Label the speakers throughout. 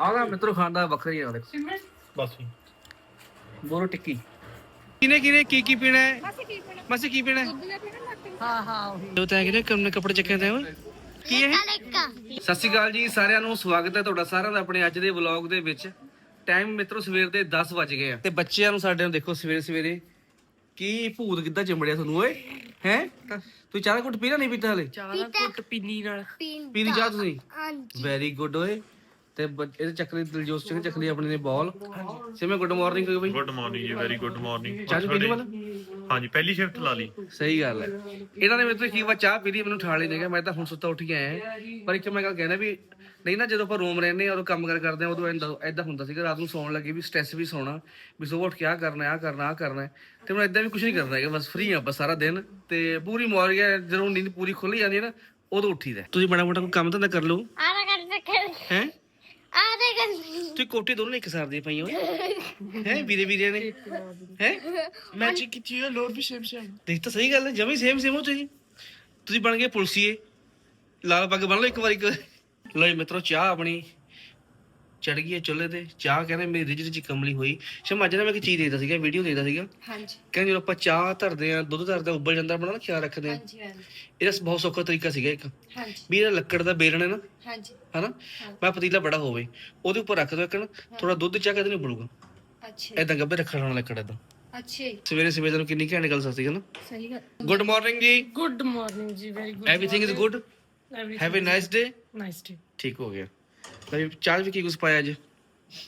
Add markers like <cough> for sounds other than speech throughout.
Speaker 1: ਆਗਾ ਮਿੱਤਰੋ ਖਾਣ ਦਾ ਵੱਖਰਾ ਹੀ ਆ ਦੇਖੋ।
Speaker 2: ਬਸ ਜੀ।
Speaker 1: ਬੋਰੋ ਟਿੱਕੀ। ਕਿਨੇ ਕਿਨੇ ਕੀ ਕੀ ਪੀਣਾ ਹੈ? ਮਾਸੀ ਕੀ ਪੀਣਾ? ਹੈ?
Speaker 3: ਹਾਂ ਹਾਂ ਉਹੀ।
Speaker 1: ਤਾਂ ਕਿਨੇ ਕੰਮ ਕੱਪੜੇ ਚੱਕੇ ਤੇ ਓਏ। ਕੀ ਹੈ ਸਤਿ ਸ਼੍ਰੀ ਅਕਾਲ ਜੀ ਸਾਰਿਆਂ ਨੂੰ ਸਵਾਗਤ ਹੈ ਤੁਹਾਡਾ ਸਾਰਿਆਂ ਦਾ ਆਪਣੇ ਅੱਜ ਦੇ ਵਲੌਗ ਦੇ ਵਿੱਚ। ਟਾਈਮ ਮਿੱਤਰੋ ਸਵੇਰ ਦੇ 10 ਵਜ ਗਏ ਆ। ਤੇ ਬੱਚਿਆਂ ਨੂੰ ਸਾਡੇ ਨੂੰ ਦੇਖੋ ਸਵੇਰੇ ਸਵੇਰੇ ਕੀ ਭੂਤ ਕਿੱਦਾਂ ਚਿੰਬੜਿਆ ਤੁਹਾਨੂੰ ਓਏ? ਹੈ? ਤੂੰ ਚਾਹ ਦਾ ਘੁੱਟ ਪੀਣਾ ਨਹੀਂ ਪੀਤਾ ਹਲੇ?
Speaker 3: ਚਾਹ ਦਾ ਘੁੱਟ ਪੀਨੀ ਨਾਲ।
Speaker 1: ਪੀਣੀ ਚਾਹ ਤੁਸੀਂ? ਵੈਰੀ ਗੁੱਡ ਓਏ। ਤੇ ਬ- ਇਹਦੇ ਚੱਕਰੀ ਦਿਲਜੋਤ ਸਿੰਘ ਚੱਕਰੀ ਆਪਣੇ ਨੇ ਬਾਲ ਸਿਮੇ ਗੁੱਡ ਮਾਰਨਿੰਗ ਕਹੋ ਬਈ।
Speaker 2: Good morning ji very good morning
Speaker 1: ਚਾਹ ਪੀਣੀ ਵਾਲਾ?
Speaker 2: ਹਾਂਜੀ ਪਹਿਲੀ ਸ਼ਿਫਟ ਲਾ ਲਈ।
Speaker 1: ਸਹੀ ਗੱਲ ਹੈ। ਇਹਨਾਂ ਨੇ ਮੇਰੇ ਤੋਂ ਕੀ ਵਾ ਚਾਹ ਪੀ ਲਈ ਮੈਨੂੰ ਠਾਲ ਹੀ ਨਹੀਂ ਗਿਆ ਮੈਂ ਤਾਂ ਹੁਣ ਸੁੱਤਾ ਉੱਠ ਕੇ ਆਇਆ ਪਰ ਇੱਕ ਮੈਂ ਗੱਲ ਕਹਿਣਾ ਵੀ ਨਹੀਂ ਨਾ ਜਦੋਂ ਆਪਾਂ ਰੂਮ ਰਹਿੰਦੇ ਆ ਉਦੋਂ ਕੰਮ ਕਰ ਕਰਦੇ ਆ ਉਦੋਂ ਐਂਦਾ ਐਦਾਂ ਹੁੰਦਾ ਸੀਗਾ। ਰਾਤ ਨੂੰ ਸੌਣ ਲੱਗੇ ਵੀ ਸਟ੍ਰੈਸ ਵੀ ਸੌਣਾ ਵੀ ਸਵੇਰ ਉੱਠ ਕੇ ਆ ਕਰਨਾ ਆ ਕਰਨਾ ਆ ਕਰਨਾ ਹੈ। ਤੇ ਮੈਂ ਐਦਾਂ ਵੀ ਕੁਝ ਨਹੀਂ ਕਰਦਾ ਹੈਗਾ ਬਸ ਫ੍ਰੀ ਆ ਬਸ ਸਾਰਾ ਦਿਨ। ਤੇ ਪੂਰੀ ਮੌਰਗ ਹੈ ਜਦੋਂ ਨੀਂਦ ਪੂਰੀ ਖੁੱਲ ਜਾਂਦੀ ਹੈ ਨਾ ਉਦੋਂ ਉੱਠੀਦਾ ਤੁਸੀਂ ਬੜਾ ਮੋਟਾ ਕੋਈ ਕੰਮ ਧੰਦਾ ਕਰ ਲਓ।
Speaker 4: ਆਰਾ ਕਰ ਸਕੇ
Speaker 1: ਹੈ?
Speaker 4: ਆਰਾ ਕਰ
Speaker 1: ਤੁਸੀਂ ਕੋਟੀ ਦੋਨੋਂ ਇੱਕ ਸਾਰ ਦੀ ਪਈ ਹੋ ਹੈ ਵੀਰੇ ਵੀਰੇ ਨੇ? ਹੈ? ਮੈਚਿੰਗ ਕੀਤੀ ਹੈ ਲੋਰ ਵੀ ਸੇਮ ਸੇਮ ਦੇਖ ਤਾਂ ਸਹੀ ਗੱਲ ਹੈ ਜਮੀ ਸੇਮ ਸੇਮ ਹੋ ਤੁਸੀਂ। ਤੁਸੀਂ ਬਣ ਗਏ ਪੁਲਸੀਏ। ਲਾਲ ਪੱਗ ਬੰਨ ਲਓ ਇੱਕ ਵਾਰੀ ਇੱਕ। ਜੀ ਮਿੱਤਰੋ ਚਾਹ ਆਪਣੀ। ਚੜ ਗਈ ਚੁੱਲ੍ਹੇ ਤੇ ਚਾਹ ਕਹਿੰਦੇ ਮੇਰੀ ਰਿਜ ਰਿਜ ਕਮਲੀ ਹੋਈ। ਸ਼ਮ ਅੱਜ ਨਾ ਮੈਂ ਇੱਕ ਚੀਜ਼ ਦੇਖਦਾ ਸੀਗਾ ਵੀਡੀਓ ਦੇਖਦਾ ਸੀਗਾ।
Speaker 3: ਹਾਂਜੀ।
Speaker 1: ਕਹਿੰਦੇ ਜਦੋਂ ਆਪਾਂ ਚਾਹ ਧਰਦੇ ਆ ਦੁੱਧ ਧਰਦੇ ਉਬਲ ਜਾਂਦਾ ਆਪਣਾ ਨਾ ਖਿਆਲ ਰੱਖਦੇ ਆ
Speaker 3: ਹਾਂਜੀ ਹਾਂਜੀ।
Speaker 1: ਇਹਦਾ ਬਹੁਤ ਸੌਖਾ ਤਰੀਕਾ ਸੀਗਾ ਇੱਕ।
Speaker 3: ਹਾਂਜੀ।
Speaker 1: ਵੀ ਇਹਦਾ ਲੱਕੜ ਦਾ ਬੇਲਣ ਹੈ ਨਾ।
Speaker 3: ਹਾਂਜੀ।
Speaker 1: ਹਨਾ? ਮੈਂ ਪਤੀਲਾ ਬੜਾ ਹੋਵੇ ਉਹਦੇ ਉੱਪਰ ਰੱਖ ਦੋ ਇੱਕ ਨਾ ਥੋੜਾ ਦੁੱਧ ਚਾਹ ਕਦੇ ਨਹੀਂ ਉਬਲੂਗਾ।
Speaker 3: ਅੱਛਾ।
Speaker 1: ਐਦਾਂ ਗੱਬੇ ਰੱਖਣ ਵਾਲਾ ਲੱਕੜ ਏਦਾਂ।
Speaker 3: ਅੱਛਾ
Speaker 1: ਸਵੇਰੇ ਸਵੇਰੇ ਨੂੰ ਕਿੰਨੀ ਘੈਂਟ ਗੱਲ ਸਸਤੀ ਹੈ ਨਾ।
Speaker 3: ਸਹੀ ਗੱਲ।
Speaker 1: Good morning ji.
Speaker 5: Good morning ji very good
Speaker 1: everything is good have a nice day
Speaker 5: nice day
Speaker 1: ਠੀਕ ਹੋ ਗਿਆ। ਭਾਈ ਚਾਹ ਵੀ ਕੀ ਕੁਝ ਪਾਇਆ ਅੱਜ?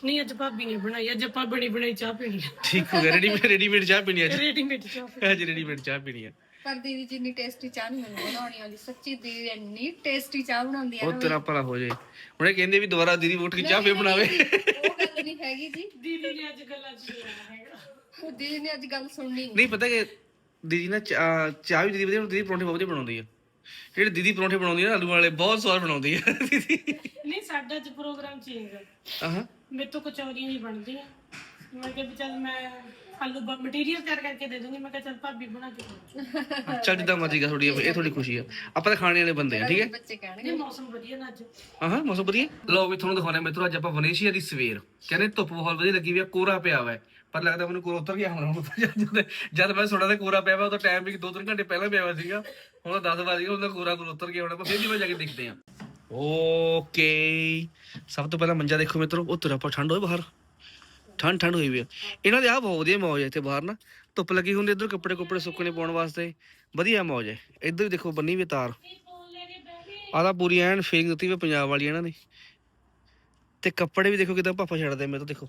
Speaker 5: ਨਹੀਂ ਅੱਜ ਭਾਬੀ ਨੇ ਬਣਾਈ ਅੱਜ ਆਪਾਂ ਬਣੀ ਬਣਾਈ ਚਾਹ ਪੀਣੀ
Speaker 1: ਠੀਕ ਹੋ ਗਿਆ ਰੈਡੀਮੇਡ ਰੈਡੀਮੇਡ ਚਾਹ ਪੀਣੀ ਅੱਜ?
Speaker 5: ਰੈਡੀਮੇਡ ਚਾਹ
Speaker 1: ਅੱਜ ਰੈਡੀਮੇਡ ਚਾਹ ਪੀਣੀ ਹੈ
Speaker 3: ਪਰ ਦੀਦੀ ਜਿੰਨੀ ਟੇਸਟੀ ਚਾਹ ਨਹੀਂ ਮੈਨੂੰ ਬਣਾਉਣੀ ਆਉਂਦੀ ਸੱਚੀ ਦੀਦੀ ਇੰਨੀ ਟੇਸਟੀ ਚਾਹ ਬਣਾਉਂਦੀ ਹੈ
Speaker 1: ਉਹ ਤੇਰਾ ਭਲਾ ਹੋ ਜਾਏ। ਹੁਣ ਇਹ ਕਹਿੰਦੇ ਵੀ ਦੁਬਾਰਾ ਦੀਦੀ ਉੱਠ ਕੇ ਚਾਹ ਫੇਰ ਬਣਾਵੇ।
Speaker 3: ਉਹ ਗੱਲ ਨਹੀਂ ਹੈਗੀ ਜੀ।
Speaker 5: ਦੀਦੀ ਨੇ ਅੱਜ ਗੱਲਾਂ ਚ ਹੈਗਾ।
Speaker 3: ਉਹ ਦੀਦੀ ਨੇ ਅੱਜ ਗੱਲ ਸੁਣਨੀ ਨਹੀਂ
Speaker 1: ਪਤਾ ਕਿ ਦੀਦੀ ਨਾ ਚਾਹ ਚਾਹ ਵੀ ਦੀਦੀ ਵਧੀਆ ਦੀਦੀ ਪਰੌਂਠੇ ਬਹੁਤ ਵਧੀਆ ਬਣਾਉਂਦੀ ਹੈ ਜਿਹੜੇ ਦੀਦੀ ਪਰੌਂਠੇ ਬਣਾਉਂਦੀ ਹੈ ਨਾ ਆਲੂ ਵਾਲੇ ਬਹੁਤ ਸਵਾਦ ਬਣਾਉਂਦੀ ਹੈ <laughs> ਦੀਦੀ।
Speaker 5: ਨਹੀਂ ਸਾਡਾ ਅੱਜ ਪ੍ਰੋਗਰਾਮ ਚੇਂਜ ਹੈ
Speaker 1: ਆਹਾਂ।
Speaker 5: ਮੇਰੇ ਤੋਂ ਕਚੌਰੀਆਂ ਨਹੀਂ ਬਣਦੀਆਂ। ਮੈਂ ਕਿਹਾ ਵੀ ਚੱਲ ਮੈਂ ਆਲੂ ਮਟੀਰੀਅਲ ਤਿਆਰ ਕਰਕੇ ਦੇ ਦੂੰਗੀ। ਮੈਂ ਕਿਹਾ ਚੱਲ ਭਾਬੀ ਬਣਾ ਕੇ ਦੇ
Speaker 1: ਚੱਲ ਜਿੱਦਾਂ ਮਰਜ਼ੀ ਕਰ ਥੋੜੀ ਇਹ ਥੋੜੀ ਖੁਸ਼ੀ ਆ। ਆਪਾਂ ਤਾਂ ਖਾਣੇ ਵਾਲੇ ਬੰਦੇ ਆ ਠੀਕ ਹੈ?
Speaker 3: ਬੱਚੇ ਕਹਿਣਗੇ।
Speaker 5: ਨਹੀਂ ਮੌਸਮ ਵਧੀਆ ਨਾ ਅੱਜ।
Speaker 1: ਹਾਂ ਮੌਸਮ ਵਧੀਆ? ਲੋ ਵੀ ਤੁਹਾਨੂੰ ਦਿਖਾਉਣੇ ਮਿੱਤਰੋ ਅੱਜ ਆਪਾਂ ਵਨੇਸ਼ੀਆ ਦੀ ਸਵੇਰ। ਕਹਿੰਦੇ ਧੁੱਪ ਬਹੁਤ ਵਧੀਆ ਲੱਗੀ ਵੀ ਆ ਕੋਰਾ ਪਿਆ ਹੋਇਆ ਹੈ। ਪਰ ਲੱਗਦਾ ਮੈਨੂੰ ਕੋਰਾ ਉਤਰ ਗਿਆ ਹੁਣ ਜਦ ਜਦ- ਜਦ ਮੈਂ ਸੁਣਾ ਤੇ ਕੋਰਾ ਪਿਆ ਵਾ, ਉਦੋਂ ਟਾਈਮ ਵੀ 2-3 ਘੰਟੇ ਪਹਿਲਾਂ ਪਿਆ ਹੋਇਆ ਸੀਗਾ। ਹੁਣ 10 ਵਜ ਗਏ ਉਹਦਾ ਕੋਰਾ ਕੋਰਾ ਉਤਰ ਗਿਆ ਹੁਣ, ਆਪਾਂ ਫੇਰ ਵੀ ਜਾ ਕੇ ਦੇਖਦੇ ਆ ਓਕੇ ਸਭ ਤੋਂ ਪਹਿਲਾਂ ਮੰਜਾ ਦੇਖੋ ਮਿੱਤਰੋ, ਉਹ ਤੁਰ ਆਪਾਂ ਠੰਡ ਹੋਏ ਬਾਹਰ। ਠੰਡ ਠੰਡ ਹੋਈ ਵੀ ਆ। ਇਹਨਾਂ ਦੇ ਆ ਬਹੁਤ ਵਧੀਆ ਮੌਜ ਹੈ ਇੱਥੇ ਬਾਹਰ ਨਾ। ਧੁੱਪ ਲੱਗੀ ਹੁੰਦੀ ਇੱਧਰ, ਕੱਪੜੇ ਕੁੱਪੜੇ ਸੁੱਕਣੇ ਪਾਉਣ ਵਾਸਤੇ। ਵਧੀਆ ਮੌਜ ਹੈ ਇੱਧਰ ਵੀ ਦੇਖੋ, ਬੰਨੀ ਵੀ ਤਾਰ। ਆਹ ਪੂਰੀ ਐਨ ਫੀਲਿੰਗ ਦਿੱਤੀ ਵੀ ਪੰਜਾਬ ਵਾਲੀ ਇਹਨਾਂ ਨੇ। ਤੇ ਕੱਪੜੇ ਵੀ ਦੇਖੋ ਕਿਦਾਂ ਭਾਫਾ ਛੱਡਦੇ ਮੇਰੇ ਤੋਂ, ਦੇਖੋ।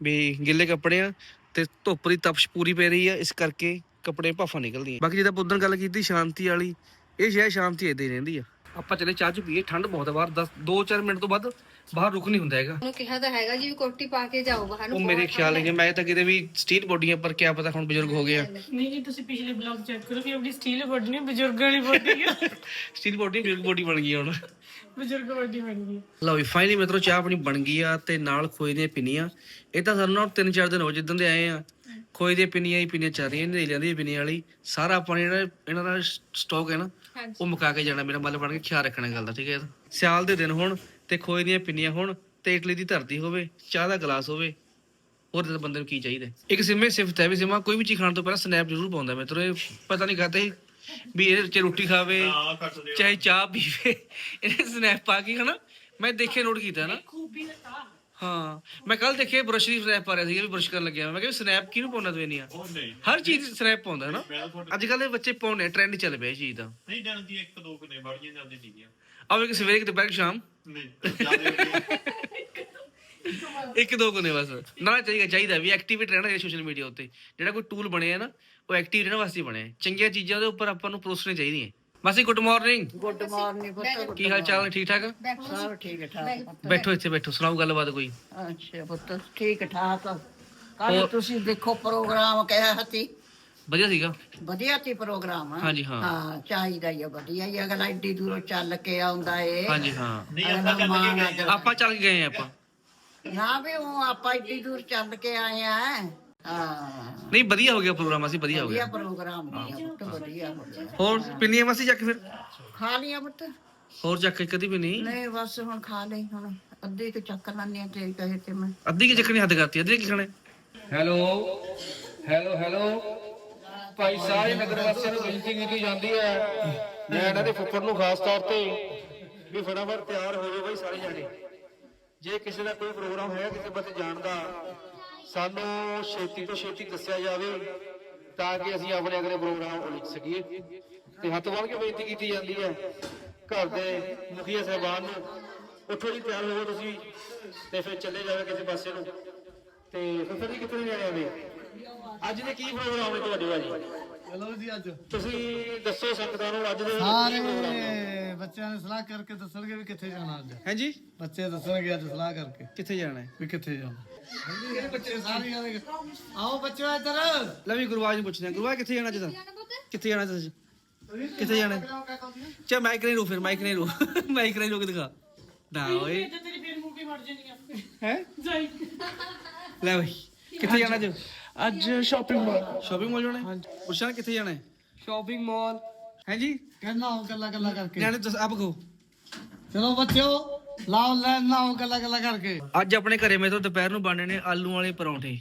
Speaker 1: ਵੀ ਗਿੱਲੇ ਕੱਪੜੇ ਆ ਤੇ ਧੁੱਪ ਦੀ ਤਪਸ਼ ਪੂਰੀ ਪੈ ਰਹੀ ਆ ਇਸ ਕਰਕੇ ਕੱਪੜੇ ਭਾਫਾ ਨਿਕਲਦੀਆਂ। ਬਾਕੀ ਜਿੱਦਾਂ ਪੁੱਦਨ ਗੱਲ ਕੀਤੀ ਸ਼ਾਂਤੀ ਵਾਲੀ ਇਹ ਸ਼ਾਇਦ ਸ਼ਾਂਤੀ ਏਦਾਂ ਹੀ ਰਹਿੰਦੀ ਆ। ਆਪਾਂ ਚਲੇ ਚਾਹ ਚ ਪੀਏ ਠੰਡ ਬਹੁਤ ਆ ਬਾਹਰ 10 2-4 ਮਿੰਟ ਤੋਂ ਬਾਅਦ ਬਾਹਰ ਰੁਕ ਨਹੀਂ ਹੁੰਦਾ ਹੈਗਾ।
Speaker 3: ਉਹਨੂੰ ਕਿਹਾ ਤਾਂ ਹੈਗਾ ਜੀ ਵੀ ਕੋਟੀ ਪਾ ਕੇ ਜਾਓ ਬਾਹਰ
Speaker 1: ਉਹ
Speaker 3: ਨੂੰ
Speaker 1: ਮੇਰੇ ਖਿਆਲ ਹੈ ਮੈਂ ਤਾਂ ਕਿਤੇ ਵੀ ਸਟੀਲ ਬੋਡੀਆਂ ਪਰ ਕਿਆ ਪਤਾ ਹੁਣ ਬਜ਼ੁਰਗ ਹੋ ਗਏ ਆ।
Speaker 5: ਨਹੀਂ ਜੀ ਤੁਸੀਂ ਪਿਛਲੇ ਬਲੌਗ ਚੈੱਕ ਕਰੋ ਵੀ ਆਪਣੀ ਸਟੀਲ ਬੋਡੀ ਨਹੀਂ ਬਜ਼ੁਰਗਾਂ ਵਾਲੀ ਬੋਡੀ ਹੈ <laughs>
Speaker 1: ਸਟੀਲ ਬੋਡੀ ਬਜ਼ੁਰਗ ਬੋਡੀ ਬਣ ਗਈ ਹੁਣ।
Speaker 5: ਬਜ਼ੁਰਗ ਬੋਡੀ ਬਣ ਗਈ।
Speaker 1: ਲਓ ਵੀ ਫਾਈਨਲੀ ਮਿੱਤਰੋ ਚਾਹ ਆਪਣੀ ਬਣ ਗਈ ਆ ਤੇ ਨਾਲ ਖੋਏ ਦੀਆਂ ਪਿੰਨੀਆਂ। ਇਹ ਤਾਂ ਸਾਨੂੰ ਨਾ ਤਿੰਨ ਚਾਰ ਦਿਨ ਹੋ ਜਿੱਦਣ ਦੇ ਆਏ ਆ। ਖੋਏ ਦੀਆਂ ਪਿੰਨੀਆਂ ਹੀ ਪਿੰਨੀਆਂ ਚੱਲ ਰਹੀਆਂ ਨੇ ਜਾਂਦੀ ਪਿੰਨੀਆਂ ਵਾਲੀ। ਸਾਰਾ ਆਪਾਂ ਨੇ ਜਿਹੜਾ ਇਹਨਾਂ ਦਾ ਸਟਾਕ ਹੈ ਨਾ ਉਹ ਮੁਕਾ ਕੇ ਜਾਣਾ ਮੇਰਾ ਮਤਲਬ ਬਣ ਕੇ ਖਿਆਲ ਰੱਖਣਾ ਗੱਲ ਦਾ ਠੀਕ ਹੈ। ਸਿਆਲ ਦੇ ਦਿਨ ਹੋਣ ਤੇ ਖੋਏ ਦੀਆਂ ਪਿੰਨੀਆਂ ਹੋਣ ਤੇ ਇਟਲੀ ਦੀ ਧਰਤੀ ਹੋਵੇ ਚਾਹ ਦਾ ਗਲਾਸ ਹੋਵੇ ਹੋਰ ਤਾਂ ਬੰਦੇ ਨੂੰ ਕੀ ਚਾਹੀਦਾ? ਇੱਕ ਸਿੰਮੇ ਸਿਫਤ ਹੈ ਵੀ ਸਿਮਾ ਕੋਈ ਵੀ ਚੀਜ਼ ਖਾਣ ਤੋਂ ਪਹਿਲਾਂ ਸਨੈਪ ਜ਼ਰੂਰ ਪਾਉਂਦਾ ਮਿੱਤਰੋ ਇਹ ਪਤਾ ਨਹੀਂ ਕਹਤੇ ਵੀ ਇਹ ਚ ਰੋਟੀ ਖਾਵੇ
Speaker 2: ਆ
Speaker 1: ਚਾਹੇ ਚਾਹ ਪੀਵੇ ਇਹਨੇ ਸਨੈਪ ਪਾ ਕੇ ਹਨਾ ਮੈਂ ਦੇਖੇ ਨੋਟ ਕੀਤਾ ਨਾ।
Speaker 5: ਖੂਬੀ ਨੇ ਤਾਂ।
Speaker 1: ਹਾਂ ਮੈਂ ਕੱਲ ਦੇਖੇ ਬਰਸ਼ ਦੀ ਸਨੈਪ ਪਾ ਰਿਹਾ ਸੀਗਾ ਵੀ ਬਰਸ਼ ਕਰਨ ਲੱਗਿਆ ਮੈਂ ਕਿਹਾ ਵੀ ਸਨੈਪ ਕਿਹਨੂੰ ਪਾਉਣਾ ਤੂੰ ਇੰਨੀਆਂ?
Speaker 2: ਨਹੀਂ।
Speaker 1: ਹਰ ਚੀਜ਼ ਸਨੈਪ ਪਾਉਂਦਾ ਹੈ ਨਾ ਅੱਜ ਕੱਲ ਦੇ ਬੱਚੇ ਪਾਉਣੇ ਟ੍ਰੈਂਡ ਚੱਲ ਪਿਆ ਇਹ ਚੀਜ਼ ਦਾ।
Speaker 2: ਨਹੀਂ ਜਾਣਦੀ ਇੱਕ ਦੋ ਕੁ ਨੇ ਵੜੀਆਂ ਜਾਂਦੀ ਸੀਗੀਆਂ।
Speaker 1: ਆਵੇ ਕਿ ਸਵੇਰੇ ਕਿਤੇ ਬੈਠ ਸ਼ਾਮ।
Speaker 2: ਨਹੀਂ <laughs>
Speaker 1: ਇੱਕ ਦੋ ਕੋਨੇ ਬਸ। ਨਾ ਚਾਹੀਦਾ ਚਾਹੀਦਾ ਵੀ ਐਕਟਿਵਿਟੀ ਰਹਿਣਾ ਸੋਸ਼ਲ ਮੀਡੀਆ ਉੱਤੇ। ਜਿਹੜਾ ਕੋਈ ਟੂਲ ਬਣਿਆ ਨਾ ਉਹ ਐਕਟਿਵ ਰਹਿਣ ਵਾਸਤੇ ਹੀ ਬਣਿਆ ਹੈ। ਚੰਗੀਆਂ ਚੀਜ਼ਾਂ ਦੇ ਉੱਪਰ ਆਪਾਂ ਨੂੰ ਪਰੋਸਣੇ ਚਾਹੀਦੀਆਂ। ਮਾਸੀ ਗੁੱਡ ਮਾਰਨਿੰਗ
Speaker 6: ਗੁੱਡ ਮਾਰਨਿੰਗ ਪੁੱਤ।
Speaker 1: ਕੀ ਹਾਲ ਚਾਲ ਨੇ? ਠੀਕ ਠਾਕ?
Speaker 6: ਸਭ ਠੀਕ ਠਾਕ
Speaker 1: ਬੈਠੋ ਇੱਥੇ ਬੈਠੋ ਸੁਣਾਓ ਗੱਲਬਾਤ ਕੋਈ।
Speaker 6: ਅੱਛਾ ਪੁੱਤ ਠੀਕ ਠਾਕ। ਕੱਲ ਤੁਸੀਂ ਦੇਖੋ ਪ੍ਰੋਗਰਾਮ ਕਿਹਾ ਸੀ।
Speaker 1: ਵਧੀਆ ਸੀਗਾ।
Speaker 6: ਵਧੀਆ ਸੀ ਪ੍ਰੋਗਰਾਮ।
Speaker 1: ਹਾਂਜੀ, ਹਾਂ।
Speaker 6: ਹਾਂ ਚਾਹੀਦਾ ਹੀ ਆ, ਵਧੀਆ ਹੀ ਆ, ਅਗਲਾ ਏਡੀ ਦੂਰੋਂ ਚੱਲ ਕੇ ਆਉਂਦਾ ਏ।
Speaker 1: ਹਾਂਜੀ ਹਾਂ।
Speaker 2: ਨਹੀਂ ਆਪਾਂ ਚੱਲ ਕੇ ਗਏ ਆ।
Speaker 1: ਆਪਾਂ ਚੱਲ ਕੇ ਗਏ ਆ ਆਪਾਂ।
Speaker 6: ਨਾ ਵੀ ਉਹ ਆਪਾਂ ਏਡੀ ਦੂਰ ਚੱਲ ਕੇ ਆਏ ਆ ਹਾਂ।
Speaker 1: ਨਹੀਂ ਵਧੀਆ ਹੋ ਗਿਆ ਪ੍ਰੋਗਰਾਮ ਅਸੀਂ ਵਧੀਆ ਹੋ
Speaker 6: ਵਧੀਆ
Speaker 1: ਗਿਆ।
Speaker 6: ਪ੍ਰੋਗਰਾਮ ਸੀ ਪੁੱਤ ਵਧੀਆ ਹੋ ਗਿਆ
Speaker 1: ਹੋਰ ਪਿੰਨੀਆਂ ਮਾਸੀ ਚੱਕ ਫਿਰ।
Speaker 6: ਖਾ ਲਿਆ ਪੁੱਤ।
Speaker 1: ਹੋਰ ਚੱਕ ਕੇ ਕਦੀ ਵੀ ਨਹੀਂ
Speaker 6: ਨਹੀਂ ਬਸ ਹੁਣ ਖਾ ਲਈ ਹੁਣ ਅੱਧੇ ਕੁ ਚੱਕ ਲੈਂਦੀ ਆ ਤੇ ਕਹੇ ਤੇ ਮੈਂ।
Speaker 1: ਅੱਧੀ ਕੀ ਚੱਕਣੀ ਹੱਦ ਕਰਤੀ ਅੱਧੀ ਕੀ ਖਾਣੇ? Hello hello hello. ਭਾਈ ਸਾਰੇ ਨਗਰ ਵਾਸੀਆਂ ਨੂੰ ਬੇਨਤੀ ਕੀਤੀ ਜਾਂਦੀ ਹੈ। ਮੈਂ ਇਹਨਾਂ ਦੇ ਫੁੱਫੜ ਨੂੰ ਖਾਸ ਤੌਰ ਤੇ ਵੀ ਫਟਾਫਟ ਤਿਆਰ ਹੋ ਜਾਓ ਭਾਈ ਸਾਰੇ ਜਾਣੇ। ਜੇ ਕਿਸੇ ਦਾ ਕੋਈ ਪ੍ਰੋਗਰਾਮ ਹੈ ਕਿਸੇ ਪਾਸੇ ਜਾਣ ਦਾ, ਸਾਨੂੰ ਛੇਤੀ ਤੋਂ ਛੇਤੀ ਦੱਸਿਆ ਜਾਵੇ ਤਾਂ ਕਿ ਅਸੀਂ ਆਪਣੇ ਅਗਲੇ ਪ੍ਰੋਗਰਾਮ ਉਲੀਕ ਸਕੀਏ। ਤੇ ਹੱਥ ਬੰਨ੍ਹ ਕੇ ਬੇਨਤੀ ਕੀਤੀ ਜਾਂਦੀ ਹੈ, ਘਰ ਦੇ ਮੁਖੀਆ ਸਾਹਿਬਾਨ ਨੂੰ, ਉੱਠੋ ਜੀ, ਤਿਆਰ ਹੋਵੋ ਤੁਸੀਂ, ਤੇ ਫਿਰ ਚੱਲੇ ਜਾਵੇ ਕਿਸੇ ਪਾਸੇ ਨੂੰ। ਤੇ ਫਿਰ ਜੀ ਕਿੱਥੇ ਨੂੰ ਜਾਣੇ ਅੱਜ ਦੇ ਕੀ ਪ੍ਰੋਗਰਾਮ ਨੇ ਤੁਹਾਡੇ ਭਾਜੀ?
Speaker 7: ਚਲੋ ਜੀ ਅੱਜ।
Speaker 1: ਤੁਸੀਂ ਦੱਸੋ ਸੰਗਤਾਂ ਨੂੰ ਅੱਜ ਦੇ
Speaker 7: ਸਾਰੇ ਬੱਚਿਆਂ ਨੇ ਸਲਾਹ ਕਰਕੇ ਦੱਸਣਗੇ ਵੀ ਕਿੱਥੇ ਜਾਣਾ ਅੱਜ।
Speaker 1: ਹਾਂਜੀ।
Speaker 7: ਬੱਚੇ ਦੱਸਣਗੇ ਅੱਜ ਸਲਾਹ ਕਰਕੇ।
Speaker 1: ਕਿੱਥੇ ਜਾਣਾ ਹੈ?
Speaker 7: ਵੀ ਕਿੱਥੇ ਜਾਣਾ। ਇਹ ਬੱਚੇ ਆਓ ਬੱਚੋ ਇੱਧਰ।
Speaker 1: ਲੈ ਵੀ ਗੁਰਵਾਜ ਨੂੰ ਪੁੱਛਦੇ ਗੁਰਵਾਜ ਕਿੱਥੇ ਜਾਣਾ ਜਦਾਂ ਕਿੱਥੇ ਜਾਣਾ ਤੁਸੀਂ ਕਿੱਥੇ ਜਾਣਾ? ਚਾ ਮਾਈਕ ਨਹੀਂ ਰੂ ਫਿਰ ਮਾਈਕ ਨਹੀਂ ਰੂ। ਮਾਈਕ ਨਹੀਂ ਰੂ ਕੇ ਦਿਖਾ। ਨਾ ਓਏ।
Speaker 5: ਤੇ ਤੇਰੀ ਫੇਰ ਮੂੰਹ ਕੀ ਮਰ ਜਾਣੀ ਆ।
Speaker 1: ਹੈ?
Speaker 5: ਜਾਈ।
Speaker 1: ਲੈ ਬਈ ਕਿੱਥੇ ਜਾਣਾ ਅੱਜ?
Speaker 8: ਅੱਜ ਸ਼ਾਪਿੰਗ ਮਾਲ
Speaker 1: ਸ਼ਾਪਿੰਗ ਮਾਲ ਜਾਣਾ ਹੈ? ਪੁੱਛਣਾ ਕਿੱਥੇ ਜਾਣਾ ਹੈ?
Speaker 8: ਸ਼ਾਪਿੰਗ ਮਾਲ
Speaker 1: ਹਾਂਜੀ
Speaker 7: ਕਹਿਣਾ ਆਓ ਗੱਲਾਂ ਗੱਲਾਂ ਕਰਕੇ।
Speaker 1: ਨਿਆਣੇ ਤੁਸੀਂ ਆਪ ਕਹੋ
Speaker 7: ਚਲੋ ਬੱਚਿਓ ਲਾਓ ਲੈਣ ਨਾ ਆਓ ਗੱਲਾਂ ਗੱਲਾਂ ਕਰਕੇ।
Speaker 1: ਅੱਜ ਆਪਣੇ ਘਰੇ ਮੇਰੇ ਤੋਂ ਦੁਪਹਿਰ ਨੂੰ ਬਣਨੇ ਨੇ ਆਲੂ ਵਾਲੇ ਪਰੌਂਠੇ।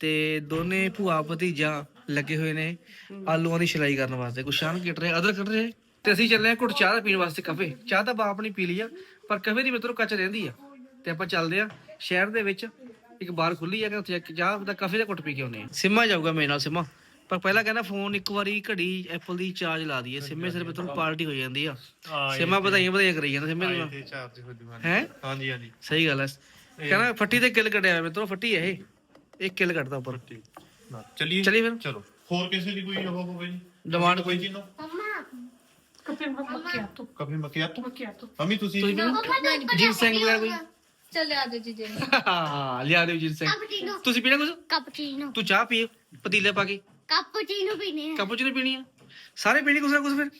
Speaker 1: ਤੇ ਦੋਨੇ ਭੂਆ ਭਤੀਜਾ ਲੱਗੇ ਹੋਏ ਨੇ ਆਲੂਆਂ ਦੀ ਛਿਲਾਈ ਕਰਨ ਵਾਸਤੇ। ਗੁਸ਼ਾਨ ਕੱਟ ਰਹੇ ਅਦਰ ਕੱਟ ਰਹੇ। ਤੇ ਅਸੀਂ ਚੱਲੇ ਆ ਘੁੱਟ ਚਾਹ ਪੀਣ ਵਾਸਤੇ ਕਾਫੇ ਚਾਹ ਤਾਂ ਬਾਪ ਨੇ ਪੀ ਲਈ ਆ ਪਰ ਕਾਫੇ ਦੀ ਮਿੱਤਰੋ ਕੱਚ ਰਹਿੰਦੀ ਆ। ਤੇ ਆਪਾਂ ਚੱਲਦੇ ਆ ਸ਼ਹਿਰ ਦੇ ਵਿੱਚ। ਇੱਕ ਬਾਰ ਖੁੱਲੀ ਆ ਕਿ ਉੱਥੇ ਚਾਹ ਦਾ ਕਾਫੇ ਦਾ ਘੁੱਟ ਪੀ ਕੇ ਆਉਨੇ ਆ। ਸਿੰਮਾ ਜਾਊਗਾ ਮੇਰੇ ਨਾਲ ਸਿੰਮਾ। ਪਰ ਪਹਿਲਾਂ ਕਹਿੰਦਾ ਫੋਨ ਇੱਕ ਵਾਰੀ ਘੜੀ ਐਪਲ ਦੀ ਚਾਰਜ ਲਾ ਦਈਏ ਸਿੰਮੇ ਸਿਰ ਮਿੱਤਰੋ ਪਾਰਟੀ ਹੋ ਜਾਂਦੀ ਆ। ਸਿੰਮਾ ਵਧਾਈਆਂ ਵਧਾਈਆਂ ਕਰੀ ਜਾਂਦਾ ਸਿੰਮੇ ਨੂੰ
Speaker 2: ਚਾਰਜ ਹੋ ਜੂਗਾ
Speaker 1: ਹੈ?
Speaker 2: ਹਾਂਜੀ ਹਾਂਜੀ।
Speaker 1: ਸਹੀ ਗੱਲ ਹੈ ਕਹਿੰਦਾ ਫੱਟੀ ਤੇ ਕਿੱਲ ਕੱਢਿਆ ਹੋਇਆ ਮਿੱਤਰੋ ਫੱਟੀ ਹੈ ਇਹ। ਇੱਕ ਕਿੱਲ ਕੱਢਦਾ ਉੱਪਰ।
Speaker 2: ਚਲਿਏ।
Speaker 1: ਚਲਿਏ ਫਿਰ।
Speaker 2: ਚਲੋ। ਹੋਰ ਕਿਸੇ ਦੀ ਕੋਈ ਉਹ ਹੋਵੇ ਜੀ?
Speaker 1: ਡਿਮਾਂਡ
Speaker 2: ਕੋਈ ਚੀਨੋ
Speaker 5: ਕੱਪੇ ਮੱਕਿਆ ਤੂੰ
Speaker 2: ਕਫੀ ਮਕਿਆ। ਤੂੰ
Speaker 5: ਮੱਕਿਆ? ਤੂੰ।
Speaker 2: ਮੰਮੀ ਤੁਸੀਂ
Speaker 1: ਜੀਨ ਸਿੰਘ ਵਗੈਰਾ ਕੋਈ?
Speaker 3: ਚੱਲ ਆ ਜਾਓ ਜੀ ਜੀ
Speaker 1: ਹਾਂ ਲਿਆ ਦਿਓ ਜੀਨ ਸਿੰਘ
Speaker 4: ਕੈਪਚੀਨੋ।
Speaker 1: ਤੁਸੀਂ ਪੀਣਾ ਕੁਝ
Speaker 4: ਕੈਪਚੀਨੋ।
Speaker 1: ਤੂੰ ਚਾਹ ਪੀ ਪਤੀਲੇ ਪਾ ਕੇ।
Speaker 4: ਕੈਪਚੀਨੋ ਪੀਨੇ ਆ
Speaker 1: ਕਾਪੂਚੀਨੋ ਪੀਣੀ ਆ ਸਾਰੇ ਪੀਣੀ ਕੁਛ ਨਾ ਕੁਛ ਫਿਰ?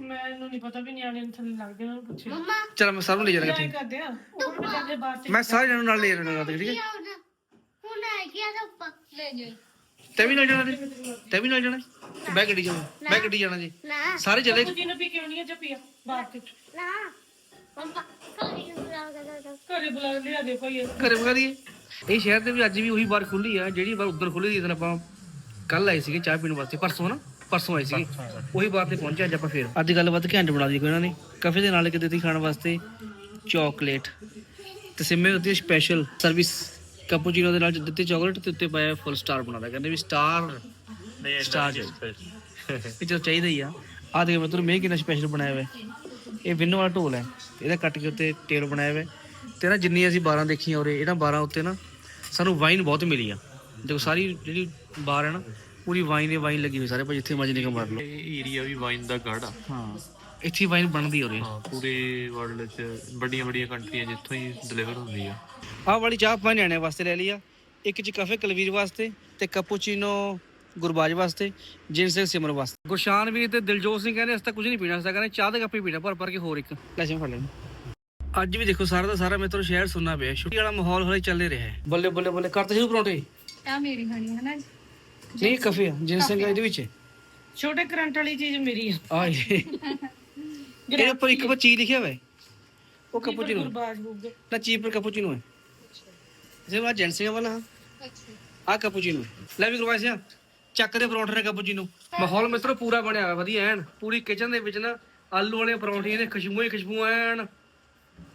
Speaker 5: ਮੈਨੂੰ ਨਹੀਂ ਪਤਾ ਵੀ ਨਿਆਣੇ ਨੂੰ ਥੱਲੇ ਲੱਗ ਜਾਣਾ ਪੁੱਛੇ
Speaker 4: ਮੰਮਾ।
Speaker 1: ਚਲ ਮੈਂ ਸਾਰਿਆਂ ਨੂੰ ਲੈ ਜਾਣਾ
Speaker 5: ਕੀ
Speaker 1: ਠੀਕ
Speaker 5: ਕਰਦੇ ਆ ਉਹ ਵੀ ਜਾਂਦੇ ਬਾਹਰ ਤੇ
Speaker 1: ਮੈਂ ਸਾਰੇ ਜਣਾਂ ਨੂੰ ਨਾਲ ਲੈ ਜਾਣਾ ਠੀਕ ਹੈ?
Speaker 4: ਕੀ ਆਉਣਾ ਹੁਣ ਆ ਗਿਆ ਤਾਂ ਉੱਪਰ
Speaker 3: ਲੈ ਜਾਓ।
Speaker 1: ਤੈ ਵੀ ਨਾਲ ਜਾਣਾ ਜੀ? ਤੈ ਵੀ ਨਾਲ ਜਾਣਾ ਮੈਂ ਗੱਡੀ ਜਾਣਾ ਮੈਂ ਗੱਡੀ ਜਾਣਾ ਜੀ?
Speaker 4: ਨਾ।
Speaker 1: ਸਾਰੇ ਚੱਲੇ?
Speaker 5: ਜਿਹਨੂੰ ਪੀ ਕੇ ਆਉਣੀ ਆ ਜਾਂ ਪੀਆ? ਬਾਹਰ ਤੇ।
Speaker 4: ਨਾ। ਮੰਮਾ ਨੂੰ
Speaker 5: ਘਰੇ ਬੁਲਾ ਲਿਆ ਦੇ ਭਾਈ
Speaker 1: ਘਰੇ ਇਹ ਸ਼ਹਿਰ ਦੇ ਵੀ ਅੱਜ ਵੀ ਉਹੀ ਬਾਰ ਖੁੱਲੀ ਆ ਜਿਹੜੀ ਬਾਰ ਉਧਰ ਖੁੱਲੀ ਜਿੱਦਣ ਆਪਾਂ ਕੱਲ ਆਏ ਸੀਗੇ ਚਾਹ ਪੀਣ ਵਾਸਤੇ ਪਰਸੋਂ ਨਾ ਪਰਸੋਂ ਆਏ ਸੀਗੇ। ਉਹੀ ਬਾਰ ਤੇ ਪਹੁੰਚੇ ਅੱਜ ਆਪਾਂ ਫੇਰ। ਅੱਜ ਗੱਲਬਾਤ ਘੈਂਟ ਬਣਾ ਦੀ ਕੋਈ ਇਹਨਾਂ ਨੇ। ਕਾਫੇ ਦੇ ਨਾਲ ਕਿਤੇ ਦਿੱਤੀ ਖਾਣ ਵਾਸਤੇ ਚਾਕਲੇਟ। ਤੇ ਸਿੰਮੇ ਉੱਤੇ ਸਪੈਸ਼ਲ ਸਰਵਿਸ ਕੈਪੂਚੀਨੋ ਦੇ ਨਾਲ ਦਿੱਤੀ ਚਾਕਲੇਟ ਤੇ ਉੱਤੇ ਪਾਇਆ ਫੁੱਲ ਸਟਾਰ ਬਣਾਦਾ ਕਹਿੰਦੇ ਵੀ ਸਟਾਰ ਸਟਾਰ ਇਹ ਜੋ ਚਾਹੀਦਾ। ਹੀ ਆ। ਆ ਦੇਖ ਮੈਂ ਕਿੰਨਾ ਸਪੈਸ਼ਲ ਬਣਾਇਆ ਹੋਇਆ। ਇਹ ਵਿੰਨ ਵਾਲਾ ਢੋਲ ਹੈ। ਇਹਦਾ ਕੱਟ ਕੇ ਉੱਤੇ ਟੇਲ ਬਣਾਇਆ ਹੋਇਆ ਹੈ। ਤੇ ਨਾ ਜਿੰਨੀ ਅਸੀਂ 12 ਦੇਖੀਆਂ ਉਰੇ ਇਹਨਾਂ 12 ਉੱਤੇ ਨਾ ਸਾਨੂੰ ਵਾਈਨ ਬਹੁਤ ਮਿਲੀ ਆ। ਦੇਖੋ ਸਾਰੀ ਜਿਹੜੀ ਬਾਰ ਹੈ ਨਾ ਪੂਰੀ ਵਾਈਨ ਹੀ ਵਾਈਨ ਲੱਗੀ ਹੋਈ ਸਾਰੇ ਭਾਈ ਜਿੱਥੇ ਮਰਜ਼ੀ ਨਿਕਲ ਮਾਰ ਲਓ।
Speaker 2: ਇਹ ਏਰੀਆ ਵੀ ਵਾਈਨ ਦਾ ਗੜ ਆ।
Speaker 1: ਹਾਂ ਇੱਥੇ ਵਾਈਨ ਬਣਦੀ ਉਰੇ।
Speaker 2: ਹਾਂ ਪੂਰੇ ਵਰਲਡ 'ਚ ਵੱਡੀਆਂ ਵੱਡੀਆਂ ਕੰਟਰੀਆਂ ਜਿੱਥੋਂ ਹੀ ਡਿਲੀਵਰ ਹੁੰਦੀ ਆ।
Speaker 1: ਆਹ ਵਾਲੀ ਚਾਹ ਆਪਾਂ ਨਿਆਣਿਆਂ ਵਾਸਤੇ ਲੈ ਲਈ ਆ। ਇੱਕ ਚ ਕਾਫੇ ਕਲਵੀਰ ਵਾਸਤੇ ਤੇ ਕੈਪੂਚੀਨੋ ਗੁਰਬਾਜ ਵਾਸਤੇ ਜਿੰਨ ਸਿਮਰ ਵਾਸਤੇ। ਗੁਰਸ਼ਾਨ ਵੀਰ ਤੇ ਦਿਲਜੋਤ ਸਿੰਘ ਕਹਿੰਦੇ ਅਸੀਂ ਤਾਂ ਕੁਝ ਨਹੀਂ ਪੀਣਾ ਅਸੀਂ ਤਾਂ ਕਹਿੰਦੇ ਚਾਹ ਦੇ ਕੱਪ ਹੀ ਪੀਣਾ ਭਰ ਭਰ ਕੇ ਹੋਰ ਇੱਕ। ਲੈ ਸਿਮ ਫੜ ਲੈਣ ਅੱਜ ਵੀ ਦੇਖੋ ਸਾਰਾ ਦਾ ਸਾਰਾ ਮੇਰੇ ਸ਼ਹਿਰ ਸੁਣਨਾ ਪਿਆ। ਛੁੱਟੀ ਵਾਲਾ ਮਾਹੌਲ ਹਲੇ ਚੱਲੇ ਰਿਹਾ ਹੈ। ਬੱਲੇ ਬੱਲੇ ਬੱਲੇ ਕਰਤੇ ਸ਼ੁਰੂ ਪਰੌਂਠੇ।
Speaker 3: ਆ ਮੇਰੀ ਖਾਣੀ ਹੈ ਨਾ ਜੀ।
Speaker 1: ਨਹੀਂ ਕਫੇ ਜਿੰਨ ਸਿੰਘ ਇਹਦੇ ਵਿੱਚ।
Speaker 5: ਛੋਟੇ ਕਰੰਟ ਵਾਲੀ ਚੀਜ਼ ਮੇਰੀ ਆ।
Speaker 1: ਆ ਇਹ ਇਹਦੇ ਉੱਪਰ ਇੱਕ ਚੀਜ਼ ਲਿਖਿਆ ਹੋਇਆ ਹੈ। ਉਹ ਕੈਪੂਚੀਨੋ
Speaker 5: ਬਾਜ ਹੋਊਗਾ।
Speaker 1: ਨਾ ਚੀਪ ਪਰ ਕੈਪੂਚੀਨੋ ਹੈ। ਜਿਵੇਂ ਆ ਜੈਂਸਿੰਗ ਵਾਲਾ।
Speaker 3: ਅੱਛਾ।
Speaker 1: ਆ ਕੈਪੂਚੀਨੋ ਲੈ ਵੀ ਕਰਵਾਇਆ ਸਿਆ। ਚੱਕ ਦੇ ਪਰੌਂਠੇ ਨੇ ਕੈਪੂਚੀਨੋ ਮਾਹੌਲ ਮਿੱਤਰੋ ਪੂਰਾ ਬਣਿਆ ਹੋਇਆ ਵਧੀਆ ਐਨ। ਪੂਰੀ ਕਿਚਨ ਦੇ ਵਿੱਚ ਨਾ ਆਲੂ ਵਾਲੇ ਪਰੌਂਠੇ ਨੇ ਖੁਸ਼ਬੂ ਹੀ ਖੁਸ਼ਬੂ ਐਨ।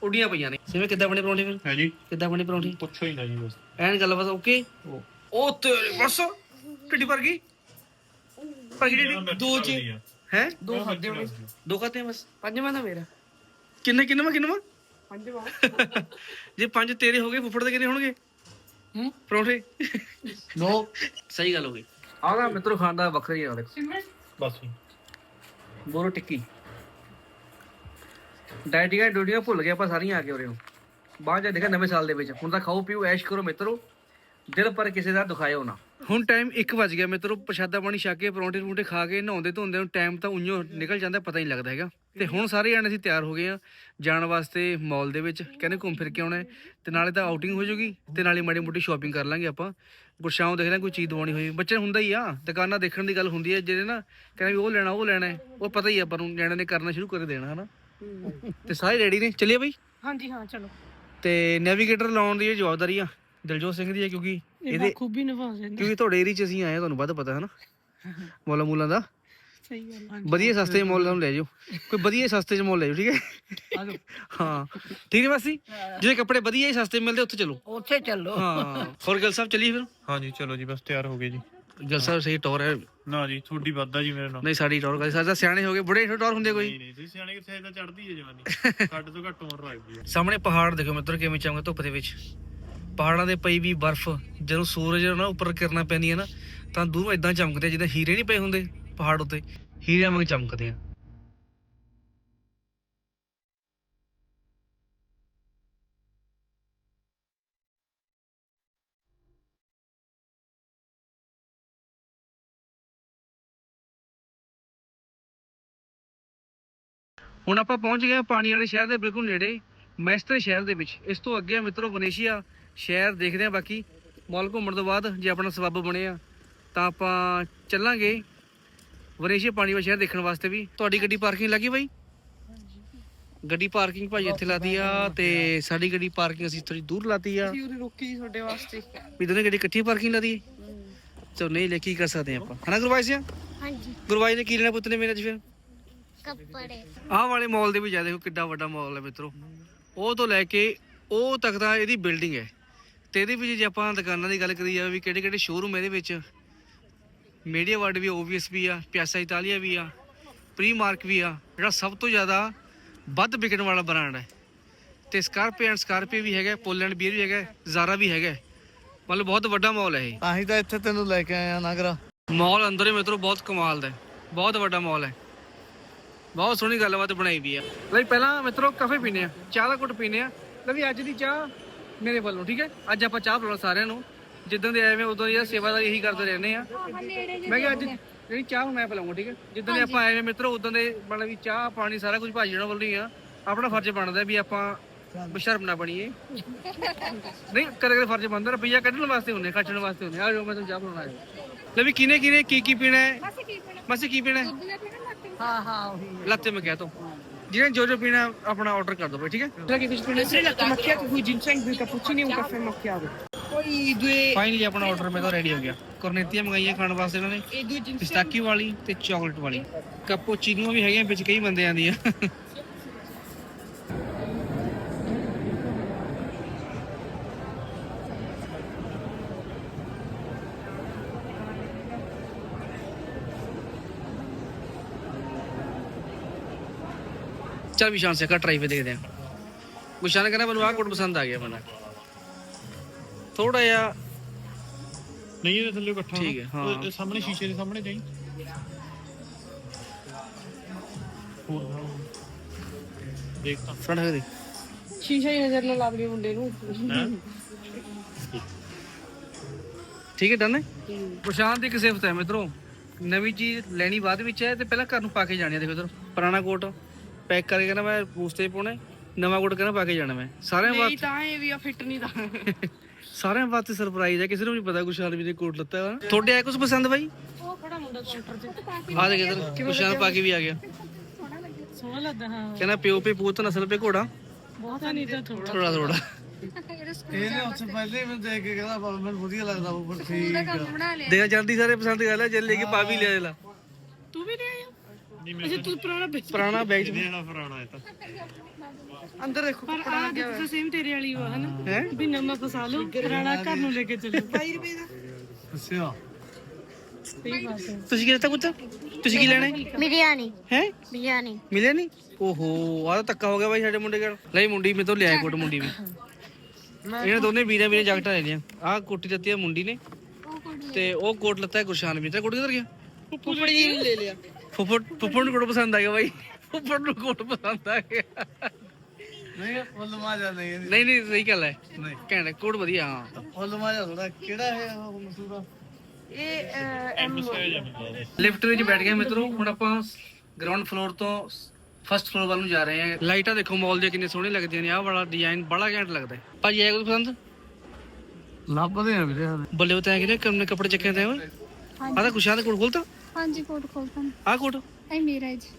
Speaker 1: ਉੱਡੀਆਂ ਪਈਆਂ ਨੇ। ਜਿਵੇਂ ਕਿੱਦਾਂ ਬਣੇ ਪਰੌਂਠੇ ਫਿਰ?
Speaker 2: ਹੈ ਜੀ
Speaker 1: ਕਿੱਦਾਂ ਬਣੇ ਪਰੌਂਠੇ?
Speaker 2: ਪੁੱਛੋ ਹੀ ਨਾ ਜੀ ਬਸ।
Speaker 1: ਐਨ ਗੱਲ ਬਸ ਓਕੇ ਉਹ। ਤੇਰੇ ਬਸ ਢਿੱਡੀ ਭਰ ਗਈ। ਭਰ ਗਈ ਢਿੱਡੀ।
Speaker 2: ਦੋ ਜੀ
Speaker 1: ਹੈ?
Speaker 2: ਦੋ ਖਾਦੇ ਹੋਣੇ।
Speaker 1: ਦੋ ਖਾਤੇ ਬਸ।
Speaker 8: ਪੰਜਵਾਂ ਦਾ ਮੇਰਾ।
Speaker 1: ਕਿੰਨੇ ਕਿੰਨੇ ਕਿੰਨੇ
Speaker 8: ਪੰਜਵਾਂ।
Speaker 1: ਜੇ ਪੰਜ ਤੇਰੇ ਹੋ ਗਏ ਫੁੱਫੜ ਦੇ ਕਿੰਨੇ ਹੋਣਗੇ?
Speaker 8: ਹੂੰ?
Speaker 1: ਪਰੌਂਠੇ?
Speaker 7: ਨੋ।
Speaker 1: ਸਹੀ ਗੱਲ ਹੋ ਗਈ। ਆਹ ਮਿੱਤਰੋ ਖਾਣ ਦਾ ਵੱਖਰਾ ਹੀ ਆ ਦੇਖੋ।
Speaker 2: ਬਸ ਜੀ।
Speaker 1: ਬੋਰੋ ਟਿੱਕੀ। ਡਾਈਟੀਆਂ ਡੋਡੀਆਂ ਭੁੱਲ ਗਏ ਆਪਾਂ ਸਾਰੀਆਂ ਆ ਕੇ ਉਰੇ ਨੂੰ। ਬਾਅਦ ਚ ਦੇਖਿਆ ਨਵੇਂ ਸਾਲ ਦੇ ਵਿੱਚ। ਹੁਣ ਤਾਂ ਖਾਓ ਪੀਓ ਐਸ਼ ਕਰੋ ਮਿੱਤਰੋ। ਦਿਲ ਪਰ ਕਿਸੇ ਦਾ ਦੁਖਾਇਓ ਨਾ। ਹੁਣ ਟਾਈਮ 1 ਵਜ ਗਿਆ ਮਿੱਤਰੋ। ਪ੍ਰਸ਼ਾਦਾ ਪਾਣੀ ਛਕ ਕੇ ਪਰੌਂਠੇ ਪਰੌਂਠੇ ਖਾ ਕੇ ਨਹਾਉਂਦੇ ਧੋਂਦੇ ਨੂੰ ਟਾਈਮ ਤਾਂ ਉਈਓ ਨਿਕਲ ਜਾਂਦਾ ਪਤਾ ਹੀ ਨਹੀਂ ਲੱਗਦਾ ਹੈਗਾ। ਤੇ ਹੁਣ ਸਾਰੇ ਜਾਣੇ ਅਸੀਂ ਤਿਆਰ ਹੋ ਗਏ ਆ ਜਾਣ ਵਾਸਤੇ ਮਾਲ ਦੇ ਵਿੱਚ। ਕਹਿੰਦੇ ਘੁੰਮ ਫਿਰ ਕੇ ਆਉਣਾ ਹੈ। ਤੇ ਨਾਲੇ ਤਾਂ ਆਊਟਿੰਗ ਹੋ ਜਾਊਗੀ ਤੇ ਨਾਲੇ ਮਾੜੀ ਮੋਟੀ ਸ਼ਾਪਿੰਗ ਕਰ ਲਾਂਗੇ ਆਪਾਂ। ਗੁਰਸ਼ਾਮ ਦੇਖ ਲੈ ਕੋਈ ਚੀਜ਼ ਦਵਾਉਣੀ ਹੋਈ। ਬੱਚੇ ਹੁੰਦਾ ਹੀ ਆ। ਦੁਕਾਨਾਂ ਦੇਖਣ ਦੀ ਗੱਲ ਹੁੰਦੀ ਹੈ ਜਿਹੜੇ ਨਾ ਕਹਿੰਦੇ ਵੀ ਉਹ ਲੈਣਾ ਉਹ ਲੈਣਾ ਹੈ। ਉਹ ਪਤਾ ਹੀ ਆ ਆਪਾਂ ਨੂੰ ਨਿਆਣਿਆਂ ਨੇ ਕਰਨਾ ਸ਼ੁਰੂ ਕਰ ਦੇਣਾ ਹਨਾ। ਤੇ ਸਾਰੇ ਰੈਡੀ ਨੇ? ਚੱਲੀਏ ਬਈ?
Speaker 5: ਹਾਂਜੀ ਹਾਂ ਚਲੋ।
Speaker 1: ਤੇ ਨੈਵੀਗੇਟਰ ਲਾਉਣ ਦੀ ਇਹ ਜਵਾਬਦਾਰੀ ਆ ਦਿਲਜੋਤ ਸਿੰਘ ਦੀ ਹੈ ਕਿਉਂਕਿ
Speaker 5: ਇਹ
Speaker 1: ਇਹਦੇ
Speaker 5: ਖੂਬੀ ਨਿਭਾ ਜਾਂਦੇ
Speaker 1: ਕਿਉਂਕਿ ਤੁਹਾਡੇ ਏਰੀਆ 'ਚ ਅਸੀਂ ਆਏ ਆ ਤੁਹਾਨੂੰ ਵੱਧ ਪਤਾ ਹੈ ਨਾ ਮੌਲਾ ਮੂਲਾਂ ਦਾ।
Speaker 5: ਸਹੀ ਗੱਲ ਆ।
Speaker 1: ਵਧੀਆ ਸਸਤੇ ਮੌਲ ਨੂੰ ਲੈ ਜਾਓ। ਕੋਈ ਵਧੀਆ ਸਸਤੇ ਚ ਮੌਲ ਲੈ ਜਾਓ ਠੀਕ ਹੈ? ਹਾਂ। ਠੀਕ ਹੈ ਮਾਸੀ? ਜਿਹੜੇ ਕੱਪੜੇ ਵਧੀਆ ਹੀ ਸਸਤੇ ਮਿਲਦੇ ਉੱਥੇ ਚਲੋ।
Speaker 6: ਉੱਥੇ ਚੱਲੋ।
Speaker 1: ਹਾਂ। ਹੋਰ ਗੱਲ ਸਾਹਿਬ ਚੱਲੀਏ ਫਿਰ?
Speaker 2: ਹਾਂਜੀ ਚਲੋ ਜੀ ਬਸ ਤਿਆਰ ਹੋ ਗਏ ਜੀ।
Speaker 1: ਗੱਲ ਸਾਹਿਬ ਸਹੀ ਟੌਰ ਹੈ।
Speaker 2: ਨਾ ਜੀ ਤੁਹਾਡੀ ਵਾਦਾ ਜੀ ਮੇਰੇ ਨਾਲ।
Speaker 1: ਨਹੀਂ ਸਾਡੀ ਟੌਰ ਕਰ ਸਾਡਾ ਸਿਆਣੇ ਹੋ ਗਏ। ਬੁੜੇ ਟੌਰ ਹੁੰਦੇ ਕੋਈ।
Speaker 2: ਨਹੀਂ ਨਹੀਂ ਤੁਸੀਂ ਸਿਆਣੇ ਕਿੱਥੇ ਤਾਂ ਚੜਦੀ ਹੈ ਜਵਾਨੀ। ਘੱਟ ਤੋਂ ਘੱਟ ਉਮਰ ਲੱਗਦੀ ਹੈ।
Speaker 1: ਸਾਹਮਣੇ ਪਹਾੜ ਦੇਖੋ ਮਿੱਤਰ ਕਿਵੇਂ ਚਮਕਦਾ ਧੁੱਪ ਦੇ ਵਿੱਚ। ਪਹਾੜਾਂ ਦੇ ਪਈ ਵੀ ਬਰਫ਼। ਜਦੋਂ ਸੂਰਜ ਨਾ ਉੱਪਰ ਕਿਰਨਾਂ ਪੈਂਦੀਆਂ ਨਾ ਤਾਂ ਦੂਰੋਂ ਇਦਾਂ ਚਮਕਦੇ ਜਿੱਦਾਂ ਹੀਰੇ ਨਹੀਂ ਪਏ ਹੁੰਦੇ। ਪਹਾੜ ਉੱਤੇ ਹੀਰਿਆਂ ਵਾਂਗ ਚਮਕਦੇ ਆ। ਹੁਣ ਆਪਾਂ ਪਹੁੰਚ ਗਏ ਹਾਂ ਪਾਣੀ ਵਾਲੇ ਸ਼ਹਿਰ ਦੇ ਬਿਲਕੁਲ ਨੇੜੇ ਮੈਸਟਰ ਸ਼ਹਿਰ ਦੇ ਵਿੱਚ। ਇਸ ਤੋਂ ਅੱਗੇ ਆ ਮਿੱਤਰੋ ਵਨੇਸ਼ੀਆ ਸ਼ਹਿਰ ਦੇਖਦੇ ਆ ਬਾਕੀ। ਮਾਲ ਘੁੰਮਣ ਤੋਂ ਬਾਅਦ ਜੇ ਆਪਣਾ ਸਬੱਬ ਬਣਿਆ ਤਾਂ ਆਪਾਂ ਚੱਲਾਂਗੇ। ਵਨੇਸ਼ੀਆ ਪਾਣੀ ਵਾਲਾ ਸ਼ਹਿਰ ਦੇਖਣ ਵਾਸਤੇ ਵੀ। ਤੁਹਾਡੀ ਗੱਡੀ ਪਾਰਕਿੰਗ ਲੱਗੀ ਬਾਈ? ਗੱਡੀ ਪਾਰਕਿੰਗ ਭਾਈ ਇੱਥੇ ਲਾਤੀ ਆ ਤੇ ਸਾਡੀ ਗੱਡੀ ਪਾਰਕਿੰਗ ਅਸੀਂ ਥੋੜੀ ਦੂਰ ਲਾਤੀ ਆ।
Speaker 8: ਅਸੀਂ ਉਰੇ ਰੁਕੀ ਤੁਹਾਡੇ ਵਾਸਤੇ।
Speaker 1: ਵੀ ਦੋਨੇ ਗੱਡੀ ਇਕੱਠੀ ਪਾਰਕਿੰਗ ਲਾਤੀ? ਚਲੋ ਨਹੀਂ ਲੈ ਕੀ ਕਰ ਸਕਦੇ ਆਪਾਂ। ਹਨਾ ਗੁਰਵਾਈ ਸਿੰਘ?
Speaker 4: ਹਾਂਜੀ।
Speaker 1: ਗੁਰਵਾਈ ਨੇ ਕੀ ਲੈਣਾ ਪੁੱਤ ਨੇ ਮੇਰੇ ਅੱਜ ਫਿਰ?
Speaker 4: ਕੱਪੜੇ।
Speaker 1: ਆਹ ਵਾਲੇ ਮਾਲ ਦੇ ਵਿੱਚ ਆ ਦੇਖੋ ਕਿੱਡਾ ਵੱਡਾ ਮਾਲ ਹੈ ਮਿੱਤਰੋ। ਉਹ ਤੋਂ ਲੈ ਕੇ ਉਹ ਤੱਕ ਦਾ ਇਹਦੀ ਬਿਲਡਿੰਗ ਹੈ। ਤੇ ਇਹਦੇ ਵਿੱਚ ਜੇ ਆਪਾਂ ਦੁਕਾਨਾਂ ਦੀ ਗੱਲ ਕਰੀ ਜਾਵੇ ਵੀ ਕਿਹੜੇ ਕਿਹੜੇ ਸ਼ੋਰੂਮ ਇਹਦੇ ਵਿੱਚ? ਮੀਡੀਆ ਵਰਡ ਵੀ ਓਬੀਐਸ ਵੀ ਆ ਪਿਆਸਾ ਇਟਾਲੀਆ ਵੀ ਆ ਪ੍ਰੀ ਮਾਰਕ ਵੀ ਆ ਜਿਹੜਾ ਸਭ ਤੋਂ ਜ਼ਿਆਦਾ ਵੱਧ ਵਿਕਣ ਵਾਲਾ ਬ੍ਰਾਂਡ ਹੈ। ਤੇ ਸਕਾਰਪੀਓ ਐਂਡ ਸਕਾਰਪੀਓ ਵੀ ਹੈਗਾ ਪੋਲੈਂਡ ਬੀਅਰ ਵੀ ਹੈਗਾ ਜ਼ਾਰਾ ਵੀ ਹੈਗਾ। ਮਤਲਬ ਬਹੁਤ ਵੱਡਾ ਮਾਲ ਹੈ ਇਹ।
Speaker 7: ਤਾਂ ਹੀ ਤਾਂ ਇੱਥੇ ਤੈਨੂੰ ਲੈ ਕੇ ਆਇਆ ਨਾਗਰਾ।
Speaker 1: ਮਾਲ ਅੰਦਰ ਹੀ ਮਿੱਤਰੋ ਬਹੁਤ ਕਮਾਲ ਦਾ ਬਹੁਤ ਵੱਡਾ ਮਾਲ ਹੈ। ਬਹੁਤ ਸੋਹਣੀ ਗੱਲਬਾਤ ਬਣਾਈ ਵੀ ਆ। ਲਈ ਪਹਿਲਾਂ ਮਿੱਤਰੋ ਕਾਫੇ ਪੀਨੇ ਆ ਚਾਹ ਦਾ ਘੁੱਟ ਪੀਨੇ ਆ। ਲੈ ਵੀ ਅੱਜ ਦੀ ਚਾਹ ਮੇਰੇ ਵੱਲੋਂ ਠੀਕ ਹੈ? ਅੱਜ ਆਪਾਂ ਚਾਹ ਪਿਲਾਉਣਾ ਸਾਰਿਆਂ ਨੂੰ। ਜਿੱਦਾਂ ਦੇ ਆਏ ਵੇ ਉਦੋਂ ਦੀ ਸੇਵਾਦਾਰੀ ਇਹੀ ਕਰਦੇ ਰਹਿੰਦੇ ਆ। ਮੈਂ ਕਿਹਾ ਅੱਜ ਜਿਹੜੀ ਚਾਹ ਮੈਂ ਪਿਲਾਉਂਗਾ ਠੀਕ ਹੈ? ਜਿੱਦਾਂ ਦੇ ਆਪਾਂ ਆਏ ਵੇ ਮਿੱਤਰੋ ਉਦੋਂ ਦੇ ਮਤਲਬ ਵੀ ਚਾਹ ਪਾਣੀ ਸਾਰਾ ਕੁਝ ਭਾਜੀ ਉਹਨਾਂ ਵੱਲੋਂ ਆ। ਆਪਣਾ ਫਰਜ਼ ਬਣਦਾ ਵੀ ਆਪਾਂ ਬਸ਼ਰਮ ਨਾ ਬਣੀਏ। ਨਹੀਂ ਕਦੇ ਕਦੇ ਫਰਜ਼ ਬਣਦਾ ਰੁਪਈਆ ਕੱਢਣ ਵਾਸਤੇ ਹੁੰਦੇ ਖਰਚਣ ਵਾਸਤੇ ਹੁੰਦੇ। ਆ ਜੋ ਮੈਂ ਤੁਹਾਨੂੰ ਚਾਹ ਪਿਲਾਉਣਾ ਹੈ ਲੈ ਵੀ ਕਿਨੇ ਕਿਨੇ ਕੀ ਕੀ ਪੀਣਾ ਹੈ? ਮਾਸੀ ਕੀ ਪੀਣਾ? ਹੈ?
Speaker 6: ਹਾਂ ਹਾਂ ਉਹੀ।
Speaker 1: ਲੱਤੇ ਮੈਂ ਕਹਿ ਤਾ। ਜਿਹਨੇ ਜੋ ਜੋ ਪੀਣਾ ਆਪਣਾ ਆਰਡਰ ਕਰ ਦੋ ਬਈ ਠੀਕ ਹੈ?
Speaker 8: ci prende latte macchiato con ginseng, due cappuccini e un caffè
Speaker 1: finally ਆਪਣਾ ਆਰਡਰ ਮੇਰਾ ਰੈਡੀ ਹੋ ਗਿਆ। ਕੁਰਨੇਤੀਆਂ ਮੰਗਾਈਆਂ ਖਾਣ ਵਾਸਤੇ ਇਹਨਾਂ ਨੇ. ਪਿਸਤਾਕੀ ਵਾਲੀ ਤੇ ਚਾਕਲੇਟ ਵਾਲੀ। ਕੈਪੂਚੀਨੋ ਵੀ ਹੈਗੇ ਵਿੱਚ ਕਈ ਬੰਦੇ ਆਂਦੀ ਆ ਚੱਲ ਵਿਸ਼ਾਨ ਸੇ ਕਾ ਟਰਾਈ ਪੇ ਦੇਖਦੇ ਆ ਗੁਸ਼ਾਨ ਕਹਿੰਦਾ ਮੈਨੂੰ ਆਹ ਕੋਟ ਪਸੰਦ ਆ ਗਿਆ ਮੈਨੂੰ ਥੋੜਾ ਜਿਹਾ
Speaker 2: ਨਹੀਂ ਇਹਦੇ ਥੱਲੇ ਇਕੱਠਾ
Speaker 1: ਠੀਕ ਹੈ, ਹਾਂ।
Speaker 2: ਉਹ- ਇਹ ਸਾਹਮਣੇ ਸ਼ੀਸ਼ੇ ਦੇ ਸਾਹਮਣੇ ਜਾਈ। ਹੋਰ ਦੇਖ ਤਾਂ।
Speaker 1: ਫਰੰਟ ਹੈ ਦੇ
Speaker 8: ਸ਼ੀਸ਼ਾ ਹੀ ਨਜ਼ਰ ਨਾ ਲੱਗ ਗਈ ਮੁੰਡੇ ਨੂੰ।
Speaker 1: ਠੀਕ ਹੈ ਡਨ? ਹੈ। ਪ੍ਰਸ਼ਾਂਤ ਦੀ ਇੱਕ ਸਿਫਤ ਹੈ ਮਿੱਤਰੋ। ਨਵੀਂ ਚੀਜ਼ ਲੈਣੀ ਬਾਅਦ ਵਿੱਚ ਹੈ ਤੇ ਪਹਿਲਾਂ ਘਰ ਨੂੰ ਪਾ ਕੇ ਜਾਣੀ ਹੈ। ਦੇਖੋ ਇਧਰ ਪੁਰਾਣਾ ਕੋਟ ਪੈਕ ਕਰਕੇ ਕਹਿੰਦਾ ਮੈਂ ਪੂਸਤੇ ਪਾਉਣਾ ਹੈ, ਨਵਾਂ ਕੋਟ ਕਹਿੰਦਾ ਪਾ ਕੇ ਜਾਣਾ ਮੈਂ। ਸਾਰਿਆਂ
Speaker 8: ਨਹੀਂ
Speaker 1: ਵਾਸਤੇ
Speaker 8: ਤਾਂ ਇਹ ਵੀ ਆ ਫਿੱਟ ਨਹੀਂ ਤਾਂ। <laughs>
Speaker 1: ਸਾਰਿਆਂ ਵਾਸਤੇ ਸਰਪ੍ਰਾਈਜ਼ ਹੈ ਕਿਸੇ ਨੂੰ ਨਹੀਂ ਪਤਾ ਕੁਸ਼ਾਲ ਵੀ ਨੇ ਕੋਟ ਲੱਤਾ ਹੈ ਤੁਹਾਡੇ ਆਇਆ ਕੁਝ ਪਸੰਦ ਬਾਈ?
Speaker 5: ਉਹ ਖੜਾ ਮੁੰਡਾ ਕਾਊਂਟਰ ਤੇ
Speaker 1: ਆ ਦੇਖ ਇਧਰ ਕੁਸ਼ਾਲ ਪਾ ਕੇ ਵੀ ਆ ਗਿਆ।
Speaker 5: ਸੋਹਣਾ ਲੱਗਦਾ ਹਾਂ।
Speaker 1: ਕਹਿੰਦਾ ਪਿਓ ਪੇ ਪੂਤ ਨਸਲ ਪੇ ਘੋੜਾ।
Speaker 5: ਬਹੁਤ ਨਹੀਂ ਤਾਂ ਥੋੜਾ
Speaker 1: ਥੋੜਾ ਥੋੜਾ
Speaker 7: ਇਹਨੇ ਉੱਥੇ ਪਹਿਲੇ ਮੈਨੂੰ ਦੇਖ ਕੇ ਕਹਿੰਦਾ ਬਾਬਾ ਮੈਨੂੰ ਵਧੀਆ ਲੱਗਦਾ ਉਹ ਪਰ ਠੀਕ
Speaker 1: ਦੇਖ ਜਲਦੀ ਸਾਰੇ ਪਸੰਦ ਕਰ ਲੈ ਜੇ ਲੈ ਕੇ ਪਾ ਵੀ ਲਿਆ ਜਲਾ
Speaker 5: ਤੂੰ ਵੀ ਨਹੀਂ ਆਇਆ ਅੱਛਾ ਤੂੰ ਪੁਰਾਣਾ
Speaker 1: ਪੁਰਾਣਾ ਬੈਗ ਚ
Speaker 2: ਜਿਹੜਾ ਪੁਰਾਣਾ ਹੈ ਤਾਂ। <laughs>
Speaker 8: ਅੰਦਰ ਦੇਖੋ
Speaker 5: ਪਰ ਆ ਦੇਖ ਤਾਂ ਸੇਮ ਤੇਰੇ ਵਾਲੀ ਵਾ ਹਨਾ?
Speaker 1: ਹੈ।
Speaker 5: ਵੀ ਨਵਾਂ ਫਸਾ ਲਓ ਪੁਰਾਣਾ ਘਰ ਨੂੰ ਲੈ ਕੇ ਚੱਲੋ।
Speaker 8: 22 ਰੁਪਏ ਦਾ।
Speaker 5: ਹੈ।
Speaker 1: ਤੁਸੀਂ ਕੀ ਲੈਤਾ ਕੁੱਤ ਤੁਸੀਂ ਕੀ ਲੈਣਾ
Speaker 4: ਬਿਰਿਆਨੀ।
Speaker 1: ਹੈ?
Speaker 4: ਬਿਰਿਆਨੀ।
Speaker 1: ਮਿਲਿਆ ਨਹੀਂ ਓਹੋ ਆਹ ਤਾਂ ਧੱਕਾ ਹੋ ਗਿਆ ਬਾਈ ਸਾਡੇ ਮੁੰਡੇ ਕੋਲ। ਲਈ ਮੁੰਡੀ ਮੇ ਤੋਂ ਲਿਆਏ ਕੋਟ ਮੁੰਡੀ ਵੀ। ਇਹਨਾਂ ਦੋਨੇ ਵੀਰਾਂ ਵੀਰੇ ਜੈਕਟਾਂ ਲੈ ਲਿਆ ਆਹ ਕੋਟੀ ਦਿੱਤੀ ਆ ਮੁੰਡੀ ਨੇ। ਤੇ ਉਹ ਕੋਟ ਲੱਤਾ ਹੈ ਗੁਰਸ਼ਾਨ ਵੀ ਤੇ ਕੋਟ ਕਿੱਧਰ ਗਿਆ?
Speaker 8: ਫੁੱਫੜੀ ਜੀ ਨੂੰ ਲੈ ਲਿਆ।
Speaker 1: ਫੁੱਫੜ ਫੁੱਫੜ ਨੂੰ ਕੋਟ ਪਸੰਦ ਆ ਗਿਆ ਬਾਈ। ਫੁੱਫੜ ਨੂੰ ਕੋਟ ਪਸੰਦ ਆ ਗਿਆ।
Speaker 7: ਨਹੀਂ ਫੁੱਲ ਮਾਜਾ ਨਹੀਂ ਇਹਦੀ।
Speaker 1: ਨਹੀਂ ਨਹੀਂ ਸਹੀ ਗੱਲ ਹੈ। ਘੈਂਟ ਕੋਟ ਵਧੀਆ ਹਾਂ।
Speaker 7: ਫੁੱਲ ਮਾਜਾ ਥੋੜਾ ਕਿਹੜਾ ਹੈ ਉਹ ਮਸੂਰਾ?
Speaker 8: ਇਹ ਐਮ
Speaker 1: ਲਿਫਟ ਵਿੱਚ ਬੈਠ ਗਏ ਮਿੱਤਰੋ ਹੁਣ ਆਪਾਂ ਗਰਾਊਂਡ ਫਲੋਰ ਤੋਂ ਫਸਟ ਫਲੋਰ ਵੱਲ ਨੂੰ ਜਾ ਰਹੇ ਹਾਂ। ਲਾਈਟਾਂ ਦੇਖੋ ਮਾਲ ਦੀਆਂ ਕਿੰਨੇ ਸੋਹਣੇ ਲੱਗਦੀਆਂ ਨੇ ਆਹ ਵਾਲਾ ਡਿਜ਼ਾਈਨ ਬੜਾ ਘੈਂਟ ਲੱਗਦਾ ਹੈ। ਭਾਜੀ ਆਇਆ ਕੋਈ ਪਸੰਦ?
Speaker 7: ਲੱਭਦੇ ਆ ਵੀਰੇ ਹਾਲੇ
Speaker 1: ਬੱਲੇ ਬਤਾਇਆ ਕਿ ਕਿੰਨੇ ਕੱਪੜੇ ਚੱਕੇ ਤੇ ਓਏ। ਆਹ ਤਾਂ ਕੁਸ਼ਾਂ ਦਾ ਕੋਟ ਖੋਲਤਾ?
Speaker 3: ਹਾਂਜੀ ਕੋਟ ਖੋਲਤਾ
Speaker 1: ਆਹ ਕੋਟ?
Speaker 3: ਇਹ ਮੇਰਾ ਹੈ ਜੀ।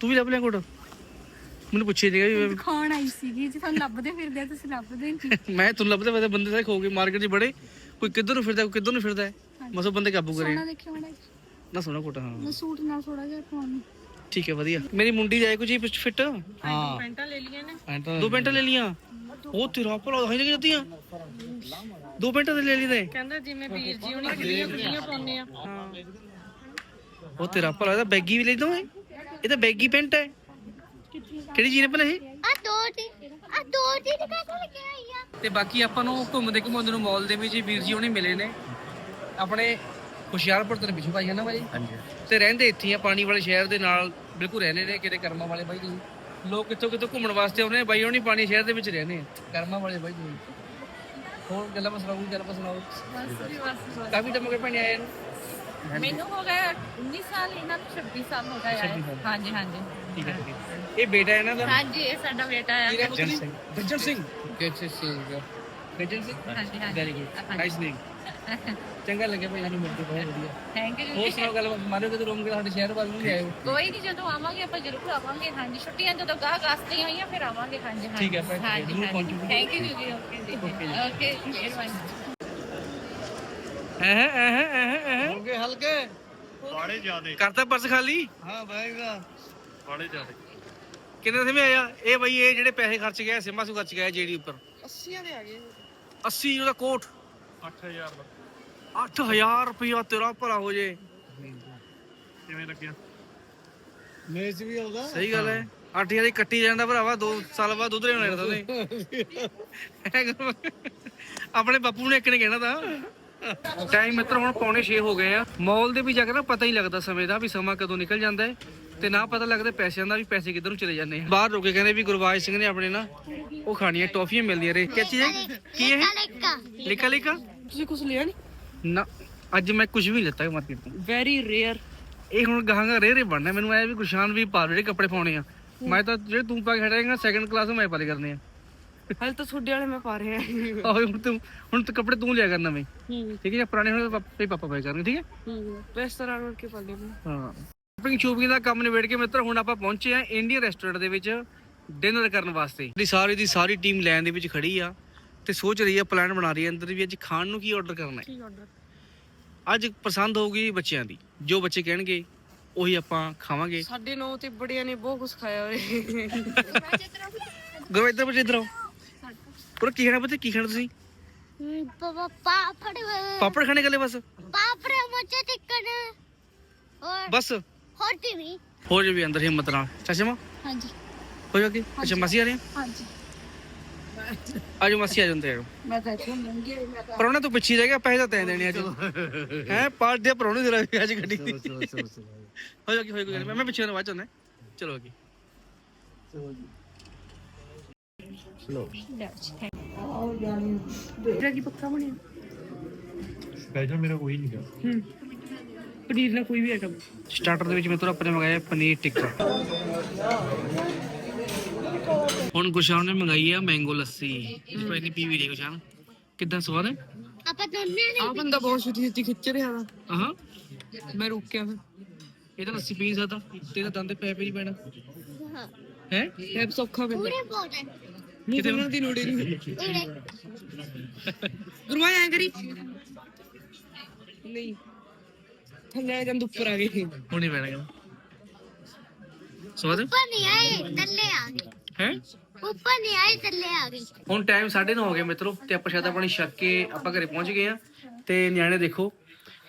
Speaker 1: ਤੂੰ ਵੀ ਲੱਭ ਲਿਆ ਕੋਟ? ਮੈਨੂੰ ਪੁੱਛੀ ਸੀਗਾ ਵੀ
Speaker 3: ਦਿਖਾਉਣ ਆਈ ਸੀਗੀ ਜੇ ਤੁਹਾਨੂੰ ਲੱਭਦੇ ਫਿਰਦੇ ਆ, ਤੁਸੀਂ ਲੱਭਦੇ ਨਹੀਂ <laughs>
Speaker 1: ਮੈਂ ਤੁਹਾਨੂੰ ਲੱਭਦਾ ਬੰਦੇ ਸਾਰੇ ਖੋ ਗਏ ਮਾਰਕੀਟ 'ਚ ਬੜੇ ਕੋਈ ਕਿੱਧਰ ਨੂੰ ਫਿਰਦਾ ਕੋਈ ਕਿੱਧਰ ਨੂੰ ਫਿਰਦਾ ਮਸੋ ਬੰਦੇ ਕਾਬੂ ਕਰੇ।
Speaker 3: ਸੋਨਾ ਦੇਖਿਓ ਮੜਾ
Speaker 1: ਨਾ ਸੋਹਣਾ ਕੋਟਾ ਹਾਂ।
Speaker 3: ਮੈਂ ਸੂਟ ਨਾਲ ਥੋੜਾ ਜਿਹਾ ਪਾਉਣ
Speaker 1: ਠੀਕ ਹੈ ਵਧੀਆ। ਮੇਰੀ ਮੁੰਡੀ ਜਾਏ ਕੁਝ ਫਿੱਟ?
Speaker 5: ਹਾਂ। ਪੈਂਟਾਂ ਲੈ ਲਈਆਂ ਨੇ।
Speaker 1: ਦੋ ਪੈਂਟਾਂ ਲੈ ਲੀਆਂ ਉਹ ਤੇਰਾ ਭਲਾ ਹੈ ਨਹੀਂ ਜਾਂਦੀਆਂ ਦੋ ਪੈਂਟਾਂ ਤੇ ਲੈ ਲਈ ਤੇ
Speaker 5: ਕਹਿੰਦਾ ਜਿਵੇਂ ਵੀਰ ਜੀ ਉਹਨੇ ਖੁੱਲੀਆਂ ਖੁੱਲੀਆਂ ਪਾਉਂਦੇ ਆ।
Speaker 1: ਉਹ ਤੇਰਾ ਭਲਾ ਇਹਦਾ ਬੈਗੀ ਵੀ ਲੈ ਦੋ ਇਹ ਤਾਂ ਬੈਗੀ ਪੈਂਟ ਹੈ। ਕਿਹੜੀ ਜੀਨ ਪਨ ਇਹ?
Speaker 4: ਆ ਦੋ ਦੀ ਆ ਦੋ ਦੀ ਕਾਹਤੋਂ ਲੱਗਿਆ ਆਈਆ
Speaker 1: ਤੇ ਬਾਕੀ ਆਪਾਂ ਨੂੰ ਘੁੰਮਦੇ ਘੁੰਮਾਉਂਦੇ ਨੂੰ ਮਾਲ ਦੇ ਵਿੱਚ ਹੀ ਵੀਰ ਜੀ ਉਹਨੇ ਮਿਲੇ ਨੇ। ਆਪਣੇ ਹੁਸ਼ਿਆਰਪੁਰ ਤੋਂ ਪਿੱਛੇ ਭਾਈ ਹੈ ਨਾ ਭਾਈ? ਹਾਂਜੀ। ਤੇ ਰਹਿੰਦੇ ਇੱਥੇ ਹੀ ਆ ਪਾਣੀ ਵਾਲੇ ਸ਼ਹਿਰ ਦੇ ਨਾਲ ਬਿਲਕੁਲ ਰਹਿੰਦੇ ਨੇ ਕਿਤੇ ਕਰਮਾਂ ਵਾਲੇ ਬਾਈ ਜੀ ਲੋਕ ਕਿੱਥੋਂ ਕਿੱਥੋਂ ਘੁੰਮਣ ਵਾਸਤੇ ਆਉਂਦੇ ਨੇ? ਬਾਈ ਉਹਨੀ ਪਾਣੀ ਸ਼ਹਿਰ ਦੇ ਵਿੱਚ ਰਹਿੰਦੇ ਆ ਕਰਮਾਂ ਵਾਲੇ ਬਾਈ ਜੀ ਹੋਰ ਗੱਲਾਂ ਬਸ ਸੁਣਾਓ ਗੱਲਾਂ ਬਸ ਸੁਣਾਓ। ਕਾਫੀ ਟਾਈਮ ਹੋ ਗਿਆ ਭੈਣੇ ਆਏ ਨੂੰ।
Speaker 9: ਮੈਨੂੰ ਹੋ ਗਿਆ 19 ਸਾਲ ਇਹਨਾਂ ਨੂੰ 26 ਸਾਲ ਹੋ ਗਏ ਹੈ ਹਾਂਜੀ ਹਾਂਜੀ।
Speaker 1: ਠੀਕ ਹੈ ਠੀਕ ਹੈ। ਇਹ ਬੇਟਾ ਹੈ ਇਹਨਾਂ ਦਾ?
Speaker 9: ਹਾਂਜੀ ਇਹ ਸਾਡਾ ਬੇਟਾ ਹੈ।
Speaker 1: ਗੱਜਨ ਸਿੰਘ। ਗੱਜਨ ਸਿੰਘ? ਗੱਜਨ ਸਿੰਘ ਗੱਜਨ ਸਿੰਘ?
Speaker 9: ਹਾਂਜੀ ਹਾਂਜੀ।
Speaker 1: ਵੈਰੀ ਗੁੱਡ ਨਾਈਸ ਨੇਮ ਚੰਗਾ ਲੱਗਿਆ ਭਾਈ ਸਾਨੂੰ ਮਿਲ ਕੇ ਬਹੁਤ ਵਧੀਆ।
Speaker 9: ਥੈਂਕ ਯੂ
Speaker 1: ਹੋਰ ਸੁਣਾਓ ਗੱਲ ਮਾਰਿਓ ਕਿਤੇ ਰੋਮ ਕੇ ਸਾਡੇ ਸ਼ਹਿਰ ਵੱਲ ਨੂੰ ਵੀ ਆਇਓ
Speaker 9: ਕੋਈ ਨਹੀਂ ਜਦੋਂ ਆਵਾਂਗੇ ਆਪਾਂ ਜ਼ਰੂਰ ਆਵਾਂਗੇ। ਹਾਂਜੀ ਛੁੱਟੀਆਂ ਜਦੋਂ ਗਾਹ ਗਾਸਤੇ ਹੋਈਆਂ ਫਿਰ ਆਵਾਂਗੇ। ਹਾਂਜੀ ਹਾਂਜੀ।
Speaker 1: ਠੀਕ ਹੈ
Speaker 9: ਹਾਂਜੀ
Speaker 1: ਜ਼ਰੂਰ ਪਹੁੰਚੂਗੇ।
Speaker 9: Thank you ji okay ji okay ਮਿਹਰਬਾਨੀ।
Speaker 1: ਐਹ ਐਹ ਐਹ ਐਹ
Speaker 7: ਹਲਕੇ ਹਲਕੇ?
Speaker 2: ਬਾੜੇ ਜਿਆਦੇ।
Speaker 1: ਕਰਤਾ ਪਰਸ ਖਾਲੀ?
Speaker 7: ਹਾਂ ਬੈਗ ਦਾ।
Speaker 2: ਬਾੜੇ ਜਿਆਦੇ।
Speaker 1: ਕਿੰਨੇ ਸਮੇਂ ਆਇਆ ਇਹ ਬਈ ਇਹ ਜਿਹੜੇ ਪੈਸੇ ਖਰਚ ਗਿਆ ਸਿਮਾ ਸੁ ਖਰਚ ਗਿਆ ਜੇਡੀ ਉੱਪਰ।
Speaker 8: 80 ਦੇ ਆ ਗਏ।
Speaker 1: 80 ਉਹਦਾ ਕੋਟ।
Speaker 2: 8000 ਦਾ।
Speaker 1: 8000 ਰੁਪਇਆ ਤੇਰਾ ਭਲਾ ਹੋ ਜੇ।
Speaker 2: ਕਿਵੇਂ ਲੱਗਿਆ?
Speaker 7: ਮੇਚ ਵੀ ਆਉਂਦਾ।
Speaker 1: ਸਹੀ ਗੱਲ ਹੈ। 8000 ਦੀ ਕੱਟੀ ਜਾਂਦਾ ਭਰਾਵਾ 2 ਸਾਲ ਬਾਅਦ ਉਧਰੇ ਹੋਣੇ ਨੇ ਉਹਨੇ ਆਪਣੇ ਬਾਪੂ ਨੇ ਇੱਕ ਨੇ ਕਹਿਣਾ ਤਾਂ। ਟਾਈਮ ਮਿੱਤਰ ਹੁਣ ਪੌਣੇ 6 ਹੋ ਗਏ ਆ। ਮਾਲ ਦੇ ਵੀ ਜਾ ਕੇ ਨਾ ਪਤਾ ਹੀ ਲੱਗਦਾ ਸਮੇਂ ਦਾ ਵੀ ਸਮਾਂ ਕਦੋਂ ਨਿਕਲ ਜਾਂਦਾ ਹੈ ਤੇ ਨਾ ਪਤਾ ਲੱਗਦਾ ਪੈਸਿਆਂ ਦਾ ਵੀ ਪੈਸੇ ਕਿੱਧਰ ਨੂੰ ਚਲੇ ਜਾਂਦੇ ਆ। ਬਾਹਰ ਰੁਕੇ ਕਹਿੰਦੇ ਵੀ ਗੁਰਵਾਜ ਸਿੰਘ ਨੇ ਆਪਣੇ ਨਾ ਉਹ ਖਾਣੀਆਂ ਟੌਫੀਆਂ ਮਿਲਦੀਆਂ ਰੇ ਕੀ ਚੀਜ਼ ਹੈ? ਕੀ ਇਹ?
Speaker 4: ਲੇਕਾ
Speaker 1: ਲਿਕਾ?
Speaker 8: ਤੁਸੀਂ ਕੁਝ ਲਿਆ ਨਹੀਂ
Speaker 1: ਨਾ ਅੱਜ ਮੈਂ ਕੁਝ ਵੀ ਲਿੱਤਾ ਮਾਰਕੀਟ ਤੋਂ
Speaker 8: ਵੈਰੀ ਰੇਅਰ
Speaker 1: ਇਹ ਹੁਣ ਗਾਹਾਂ ਰੇ ਰੇ ਬਣਨਾ ਮੈਨੂੰ ਐ ਵੀ ਗੁਰਸ਼ਾਨ ਵੀ ਪਾ ਲਓ ਜਿਹੜੇ ਕੱਪੜੇ ਪਾਉਣੇ ਆ। ਮੈਂ ਤਾਂ ਜਿਹੜੇ ਤੂੰ ਪਾ ਕੇ ਖੜੇਗਾ ਸੈਕੰਡ ਕਲਾਸ ਮੈਂ ਪਾਲੇ ਕਰਨੇ ਆ।
Speaker 8: ਹਾਲੇ ਤਾਂ ਤੁਹਾਡੇ ਵਾਲੇ ਮੈਂ ਪਾ ਰਿਹਾ
Speaker 1: ਆਹੋ ਹੁਣ ਤੂੰ ਹੁਣ ਤੂੰ ਕੱਪੜੇ ਤੂੰ ਲਿਆ ਕਰਨਾ ਮੈਂ
Speaker 8: ਹੂੰ।
Speaker 1: ਠੀਕ ਹੈ ਜਾਂ ਪੁਰਾਣੇ ਹੋਣੇ ਪਾਪੇ ਪਾਪਾ ਪਾਏ ਕਰਨਗੇ ਠੀਕ ਹੈ?
Speaker 8: ਹੂੰ ਬਸ ਤਰ੍ਹਾਂ ਨਾਲ ਕੇ ਪਾ ਲਿਆ ਮੈਂ।
Speaker 1: ਹਾਂ। ਸ਼ਾਪਿੰਗ ਸ਼ੂਪਿੰਗ ਦਾ ਕੰਮ ਨਿਬੇੜ ਕੇ ਮਿੱਤਰ ਹੁਣ ਆਪਾਂ ਪਹੁੰਚੇ ਆ ਇੰਡੀਅਨ ਰੈਸਟੋਰੈਂਟ ਦੇ ਵਿੱਚ ਡਿਨਰ ਕਰਨ ਵਾਸਤੇ। ਦੀ ਸਾਰੀ ਦੀ ਸਾਰੀ ਟੀਮ ਲਾਈਨ ਦੇ ਵਿੱਚ ਖੜੀ ਆ ਤੇ ਸੋਚ ਰਹੀ ਆ ਪਲਾਨ ਬਣਾ ਰਹੀ ਆ ਅੰਦਰ ਵੀ ਅੱਜ ਖਾਣ ਨੂੰ ਕੀ ਆਰਡਰ ਕਰਨਾ ਹੈ।
Speaker 8: ਕੀ ਆਰਡਰ
Speaker 1: ਅੱਜ ਪਸੰਦ ਹੋਊਗੀ ਬੱਚਿਆਂ ਦੀ। ਜੋ ਬੱਚੇ ਕਹਿਣਗੇ ਉਹੀ ਆਪਾਂ ਖਾਵਾਂਗੇ।
Speaker 8: ਸਾਡੇ ਨੌ ਤੇ ਬੜਿਆਂ ਨੇ ਬਹੁਤ ਕੁਝ ਖਾਇਆ ਹੋਏ
Speaker 1: ਗੁਰੂ ਇੱਧਰ ਬੱਚੇ ਇੱਧਰ ਆਓ ਪਰ ਕੀ ਖਾਣਾ ਬੱਚੇ ਕੀ ਖਾਣਾ ਤੁਸੀਂ?
Speaker 4: ਪਾਪਾ ਪਾਪੜ।
Speaker 1: ਪਾਪੜ ਖਾਣੇ ਗਲੇ ਬਸ?
Speaker 4: ਪਾਪੜ ਮੋਚੇ ਟਿੱਕਣ ਔਰ
Speaker 1: ਬਸ?
Speaker 4: ਹੋਰ ਟੀਵੀ
Speaker 1: ਹੋ ਜੇ ਵੀ ਅੰਦਰ ਹਿੰਮਤ ਨਾਲ। ਚਾਚਾ ਮਾ?
Speaker 3: ਹਾਂਜੀ।
Speaker 1: ਹੋ ਜਾਓਗੇ ਅੱਛਾ ਮਾਸੀ ਆ ਰਹੇ
Speaker 3: ਹਾਂਜੀ।
Speaker 1: ਆਜੋ ਮਾਸੀ ਆ ਜਾਂਦੇ ਆ
Speaker 6: ਮੈਂ ਤਾਂ ਇੱਥੋਂ ਆਈ, ਮੈਂ ਤਾਂ
Speaker 1: ਪਰੋਣਾ ਤੂੰ ਪਿੱਛੇ ਰਹਿ ਗਿਆ ਪੈਸੇ ਤਾਂ ਤੈਂ ਦੇਣੇ ਅੱਜ। ਹੈ ਪਾਰਟ ਦੇ ਪਰੋਣੇ ਜਰਾ ਵੀ ਅੱਜ ਗੱਡੀ ਦੀ। ਹੋ ਜਾਓਗੇ ਹੋ ਜਾਓਗੇ ਮੈਂ ਪਿੱਛੇ ਨੂੰ ਬਾਅਦ ਚ ਆਉਂਦਾ। ਚਲੋ ਅੱਗੇ
Speaker 8: ਜਿਹੜਾ ਕੀ ਪੱਕਾ ਬਣਿਆ
Speaker 2: ਸਪੈਸ਼ਲ ਮੇਰਾ ਕੋਈ ਨਹੀਂ ਗਾ
Speaker 8: ਹੂੰ। ਪਨੀਰ ਨਾਲ ਕੋਈ ਵੀ ਆਈਟਮ
Speaker 1: ਸਟਾਰਟਰ ਦੇ ਵਿੱਚ ਮੈਂ ਤੁਹਾਨੂੰ ਆਪਣੇ ਮੰਗਾਇਆ ਪਨੀਰ ਟਿੱਕਾ। ਹੁਣ ਗੁਸ਼ਾਨ ਨੇ ਮੰਗਾਈ ਆ ਮੈਂਗੋ ਲੱਸੀ। ਇਸ ਪਰ ਨਹੀਂ ਪੀ ਵੀ ਰਹੀ ਗੁਸ਼ਾਨ। ਕਿੱਦਾਂ ਸਵਾਦ ਹੈ?
Speaker 4: ਆਪਾਂ ਦੋਨੇ ਨੇ
Speaker 8: ਆ ਬੰਦਾ ਬਹੁਤ ਛੇਤੀ ਛੇਤੀ ਖਿੱਚ ਰਿਹਾ ਵਾ।
Speaker 1: ਹਾਂ।
Speaker 8: ਮੈਂ ਰੁਕਿਆ ਫਿਰ।
Speaker 1: ਇਹ ਤਾਂ ਲੱਸੀ ਪੀ ਨਹੀਂ ਸਕਦਾ। ਤੇਰਾ ਦੰਦ ਪੈ ਪੈ ਨਹੀਂ ਪੈਣਾ।
Speaker 4: ਹਾਂ।
Speaker 1: ਹੈ?
Speaker 8: ਇਹ ਸੌਖਾ ਬੰਦਾ।
Speaker 4: ਪੂਰੇ ਬੋਲਦੇ
Speaker 8: ਮੂੰਹ ਖੋਲਣ ਦੀ ਲੋੜ ਹੀ ਨਹੀਂ।
Speaker 4: ਉਰੇ
Speaker 8: ਗੁਰੂਆ ਐਂ ਕਰੀ। ਨਹੀਂ। ਥੱਲੇ ਆ ਜਾਂਦ ਉੱਪਰ ਆ ਗਏ।
Speaker 1: ਹੁਣ ਨਹੀਂ ਪੈਣਾ ਕਹਿੰਦਾ ਸਵਾਦ?
Speaker 4: ਉੱਪਰ ਨਹੀਂ ਆਏ ਥੱਲੇ ਆ ਗਏ।
Speaker 1: ਹੈ?
Speaker 4: ਉੱਪਰ ਨਹੀਂ ਆਏ ਥੱਲੇ ਆ ਗਏ।
Speaker 1: ਹੁਣ ਟਾਈਮ 9:30 ਹੋ ਗਿਆ ਮਿੱਤਰੋ ਤੇ ਆਪਾਂ ਸ਼ਾਇਦ ਆਪਣੀ ਛੱਕ ਕੇ ਆਪਾਂ ਘਰੇ ਪਹੁੰਚ ਗਏ ਆ। ਤੇ ਨਿਆਣੇ ਦੇਖੋ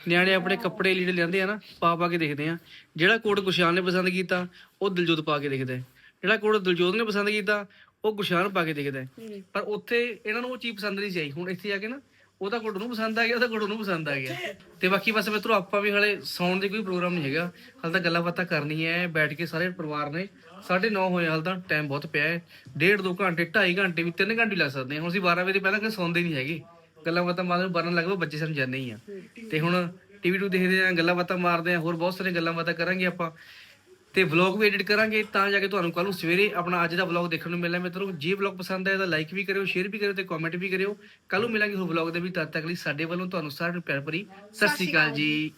Speaker 1: ਨਿਆਣੇ ਆਪਣੇ ਕੱਪੜੇ ਲੀੜੇ ਲੈਂਦੇ ਆ ਨਾ ਪਾ ਪਾ ਕੇ ਦੇਖਦੇ ਆ। ਜਿਹੜਾ ਕੋਟ ਗੁਸ਼ਾਨ ਨੇ ਪਸੰਦ ਕੀਤਾ ਉਹ ਦਿਲਜੋਤ ਪਾ ਕੇ ਦੇਖਦਾ ਹੈ। ਜਿਹੜਾ ਕੋਟ ਦਿਲਜੋਤ ਨੇ ਪਸੰਦ ਕੀਤਾ ਉਹ ਗੁਸ਼ਾਨ ਪਾ ਕੇ ਦੇਖਦਾ ਹੈ। ਪਰ ਉੱਥੇ ਇਹਨਾਂ ਨੂੰ ਉਹ ਚੀਜ਼ ਪਸੰਦ ਨਹੀਂ ਸੀ ਆਈ। ਹੁਣ ਇੱਥੇ ਆ ਕੇ ਨਾ ਉਹਦਾ ਕੋਟ ਨੂੰ ਪਸੰਦ ਆ ਗਿਆ ਉਹਦਾ ਕੋਟ ਨੂੰ ਪਸੰਦ ਆ ਗਿਆ। ਤੇ ਬਾਕੀ ਬਸ ਮਿੱਤਰੋ ਆਪਾਂ ਵੀ ਹਲੇ ਸੌਣ ਦੀ ਕੋਈ ਪ੍ਰੋਗਰਾਮ ਨਹੀਂ ਹੈਗਾ। ਹਾਲੇ ਤਾਂ ਗੱਲਾਂ ਬਾਤਾਂ ਕਰਨੀ ਹੈ ਬੈਠ ਕੇ ਸਾਰੇ ਪਰਿਵਾਰ ਨੇ। 9:30 ਹੋਏ ਹਾਲੇ ਤਾਂ ਟਾਈਮ ਬਹੁਤ ਪਿਆ ਹੈ। ਡੇਢ ਦੋ ਘੰਟੇ 2.5 ਘੰਟੇ ਵੀ 3 ਘੰਟੇ ਲੱਗ ਸਕਦੇ ਹਾਂ। ਹੁਣ ਅਸੀਂ 12 ਵਜੇ ਤੋਂ ਪਹਿਲਾਂ ਕਿ ਸੌਂਦੇ ਨਹੀਂ ਹੈਗੇ। ਗੱਲਾਂ ਬਾਤਾਂ ਮਾਰਨ ਬਰਨ ਲੱਗਦਾ ਬੱਚੇ ਸਾਨੂੰ ਜਾਣੇ ਹੀ ਆ। ਤੇ ਹੁਣ ਟੀਵੀ ਟੂ ਦੇਖਦੇ ਆ ਗੱਲਾਂ ਬਾਤਾਂ ਮਾਰਦੇ ਆ ਹੋਰ ਬਹੁਤ ਸਾਰੀਆਂ ਗੱਲਾਂ ਬਾਤਾਂ ਕਰਾਂਗੇ ਆਪਾਂ। ਤੇ ਵਲੌਗ ਵੀ ਐਡਿਟ ਕਰਾਂਗੇ ਤਾਂ ਜਾ ਕੇ ਤੁਹਾਨੂੰ ਕੱਲ ਨੂੰ ਸਵੇਰੇ ਆਪਣਾ ਅੱਜ ਦਾ ਵਲੌਗ ਦੇਖਣ ਨੂੰ ਮਿਲਣਾ ਮਿੱਤਰੋ। ਜੇ ਵਲੌਗ ਪਸੰਦ ਆਇਆ ਤਾਂ ਲਾਈਕ ਵੀ ਕਰਿਓ ਸ਼ੇਅਰ ਵੀ ਕਰਿਓ ਤੇ ਕਮੈਂਟ ਵੀ ਕਰਿਓ। ਕੱਲ ਨੂੰ ਮਿਲਾਂਗੇ ਹੋਰ ਵਲੌਗ ਦੇ ਵੀ ਤਦ ਤੱਕ ਲਈ ਸਾਡੇ ਵੱਲੋਂ ਤੁਹਾਨੂੰ ਸਾਰਿਆਂ ਨੂੰ ਪਿਆਰ ਭਰੀ ਸਤਿ ਸ਼੍ਰੀ ਅਕਾਲ ਜੀ।